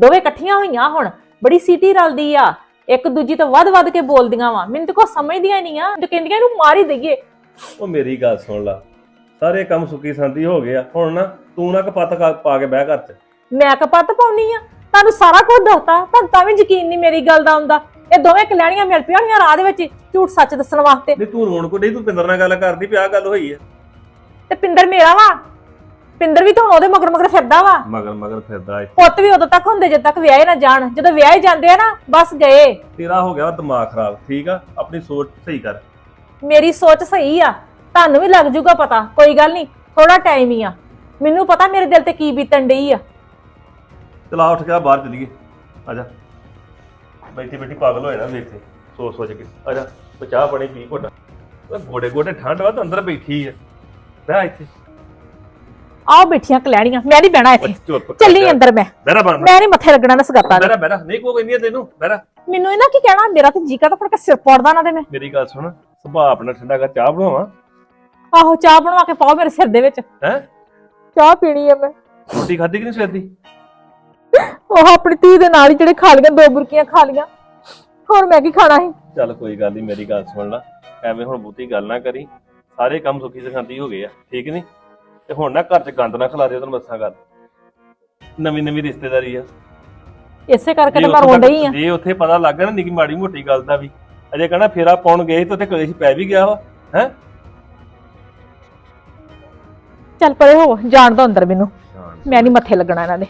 ਦੋਵੇਂ ਇਕੱਠੀਆਂ ਹੋਈਆਂ ਹੁਣ। ਬੜੀ ਸੀਟੀ ਰਲਦੀ ਆ। ਇੱਕ ਦੂਜੀ ਤੋਂ ਵੱਧ-ਵੱਧ ਕੇ ਬੋਲਦੀਆਂ ਵਾ। ਮੈਨੂੰ ਤਾਂ ਕੋਈ ਸਮਝਦੀਆਂ ਨਹੀਂ ਆ। ਤੇ ਕਹਿੰਦੀਆਂ ਇਹਨੂੰ ਮਾਰ ਹੀ ਦਈਏ। ਉਹ ਮੇਰੀ ਗੱਲ ਸੁਣ ਲਾ। ਸਾਰੇ ਕੰਮ ਸੁੱਕੀ ਸੰਦੀ ਹੋ ਗਏ ਆ। ਹੁਣ ਨਾ ਤੂੰ ਨਾ ਕਪੱਤ ਪਾ ਕੇ ਬਹਿ ਘਰ ਚ। ਮੈਂ ਕਪੱਤ ਪਾਉਣੀ ਆ। ਤੁਹਾਨੂੰ ਸਾਰਾ ਕੁਝ ਦੱਸਤਾ। ਤੁਹਾਨੂੰ ਤਾਂ ਵੀ ਯਕੀਨ ਨਹੀਂ ਮੇਰੀ ਗੱਲ ਦਾ ਆਉਂਦਾ। ਇਹ ਦੋਵੇਂ ਕਲੈਣੀਆਂ ਮਿਲ ਪਈਆਂ ਹੋਣੀਆਂ ਰਾਹ ਦੇ ਵਿੱਚ ਝੂਠ ਸੱਚ ਦੱਸਣ ਵਾਸਤੇ। ਨਹੀਂ ਤੂੰ ਰੋਣ ਕੋ ਨਹੀਂ ਤੂੰ ਪਿੰਦਰ ਨਾਲ ਗੱਲ ਕਰਦੀ ਵੀ ਆਹ ਗੱਲ ਹੋਈ ਆ। ਤੇ ਪਿੰਦਰ ਮੇਰਾ ਵਾ। ਪਿੰਦਰ ਵੀ ਤਾਂ ਹੁਣ ਉਹਦੇ ਮਗਰ ਮਗਰ ਫਿਰਦਾ ਵਾ। ਮਗਰ ਮਗਰ ਫਿਰਦਾ ਇੱਥੇ। ਪੁੱਤ ਵੀ ਉਦੋਂ ਤੱਕ ਹੁੰਦੇ ਜਦ ਤੱਕ ਵਿਆਹੇ ਨਾ ਜਾਣ। ਜਦੋਂ ਵਿਆਹੇ ਜਾਂਦੇ ਆ ਨਾ ਬਸ ਗਏ। ਤੇਰਾ ਹੋ ਗਿਆ ਦਿਮਾਗ ਖਰਾਬ ਠੀਕ ਆ? ਆਪਣੀ ਸੋਚ ਸਹੀ ਕਰ। ਮੇਰੀ ਸੋਚ ਸਹੀ ਆ। ਤੁਹਾਨੂੰ ਵੀ ਲੱਗ ਜੂਗਾ ਪਤਾ ਕੋਈ ਗੱਲ ਨਹੀਂ ਥੋੜਾ ਟਾਈਮ ਹੀ ਆ। ਮੈਨੂੰ ਪਤਾ ਮੇਰੇ ਦਿਲ ਤੇ ਕੀ ਬੀਤਣ ਡਈ ਆ। ਚਲਾ ਉੱਠ ਕੇ ਬਾਹਰ ਚਲੀਏ। ਆ ਜਾ। ਬੈਠੀ ਬੈਠੀ ਪਾਗਲ ਹੋਏ ਨਾ ਵੇਖੇ ਸੋਚ ਸੋਚ ਕੇ। ਆ ਜਾ ਬਚਾ ਬਣੀ ਪੀ ਘੋਟਾ। ਓਏ ਗੋਡੇ ਗੋਡੇ ਠੰਡ ਵਾ ਤਾਂ ਅੰਦਰ ਬੈਠੀ ਆ। ਬਹਿ ਇੱਥੇ। ਆਓ ਬੈਠੀਆਂ ਕਲੈਣੀਆਂ ਮੈਂ ਨਹੀਂ ਬਹਿਣਾ ਓਏ ਇੱਥੇ ਚੁੱਪ ਕਰ ਚੱਲੀ ਜਾ। ਅੰਦਰ ਮੈਂ। ਬਹਿਰਾ ਮੈਂ ਨਹੀਂ ਮੱਥੇ ਲੱਗਣਾ ਇਸ ਗੱਤਾਂ ਦੇ ਬਹਿਰਾ ਬਹਿਰਾ ਨਹੀਂ ਕੋ ਕਹਿੰਦੀ ਆ ਤੈਨੂੰ ਬਹਿਰਾ ਮੈਨੂੰ ਇਹਨਾਂ ਕੀ ਕਹਿਣਾ ਮੇਰਾ ਤੇ ਜੀ ਕਰਦਾ ਫੜ ਕੇ ਸਿਰ ਪੜਦਾ ਨਾ ਤੇ ਮੈਂ। ਮੇਰੀ ਗੱਲ ਸੁਣ ਸੁਭਾਅ ਆਪਣਾ ਠੰਡਾ ਕਰ ਚਾਹ ਬਣਾਵਾਂ। ਆਹੋ ਚਾਹ ਬਣਵਾ ਕੇ ਪਾਓ ਮੇਰੇ ਸਿਰ ਦੇ ਵਿੱਚ। ਹੈ? ਚਾਹ ਪੀਣੀ ਆ ਮੈਂ। ਰੋਟੀ ਖਾਧੀ ਕਿ ਨਹੀਂ ਸਵੇਰ ਦੀ? ਉਹ ਆਪਣੀ ਧੀ ਦੇ ਨਾਲ ਹੀ ਜਿਹੜੇ ਖਾ ਲੀਆਂ ਦੋ ਬੁਰਕੀਆਂ ਖਾ ਲੀਆਂ ਹੋਰ ਮੈਂ ਕੀ ਖਾਣਾ ਸੀ? ਚੱਲ ਕੋਈ ਗੱਲ ਨਹੀਂ ਮੇਰੀ ਗੱਲ ਸੁਣ ਲੈ। ਐਵੇਂ ਹੁਣ ਬਹੁਤੀ ਗੱਲ ਨਾ ਕਰੀ। ਸਾਰੇ ਕੰਮ ਸੁੱਖੀ ਸਖਾਂਦੀ ਹੋ ਗਏ ਆ ਠੀਕ ਨਹੀਂ ਤੇ ਹੁਣ ਨਾ ਘਰ 'ਚ ਗੰਦ ਨਾ ਖਿਲਾ ਦਿਓ ਤੈਨੂੰ ਮੱਸਾਂ ਗੱਲ। ਨਵੀਂ ਨਵੀਂ ਰਿਸ਼ਤੇਦਾਰੀ ਆ। ਇਸੇ ਕਰਕੇ ਤਾਂ ਮੈਂ ਰੋਣ ਡਈ ਆ। ਜੇ ਉੱਥੇ ਪਤਾ ਲੱਗ ਗਿਆ ਨਾ ਨਿੱਕੀ ਮਾੜੀ ਮੋਟੀ ਗੱਲ ਦਾ ਵੀ ਅਜੇ ਕਹਣਾ ਫੇਰਾ ਪਾਉਣ ਗਏ ਤੇ ਉੱਥੇ ਕਲੇਸ਼ ਪੈ ਵੀ ਗਿਆ ਵਾ। ਹੈ? ਚੱਲ ਪਰੇ ਹੋ ਜਾਣ ਦੋ ਅੰਦਰ ਮੈਨੂੰ। ਮੈਂ ਨਹੀਂ ਮੱਥੇ ਲੱਗਣਾ ਇਹਨਾਂ ਦੇ।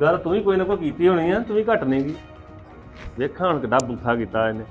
ਗੱਲ ਤੂੰ ਵੀ ਕੋਈ ਨਾ ਕੋਈ ਕੀਤੀ ਹੋਣੀ ਆ ਤੂੰ ਵੀ ਘਟ ਨਹੀਂਗੀ ਵੇਖਾਂ ਹੁਣ ਕਿੱਡਾ ਬੁੱਥਾ ਕੀਤਾ ਇਹਨੇ।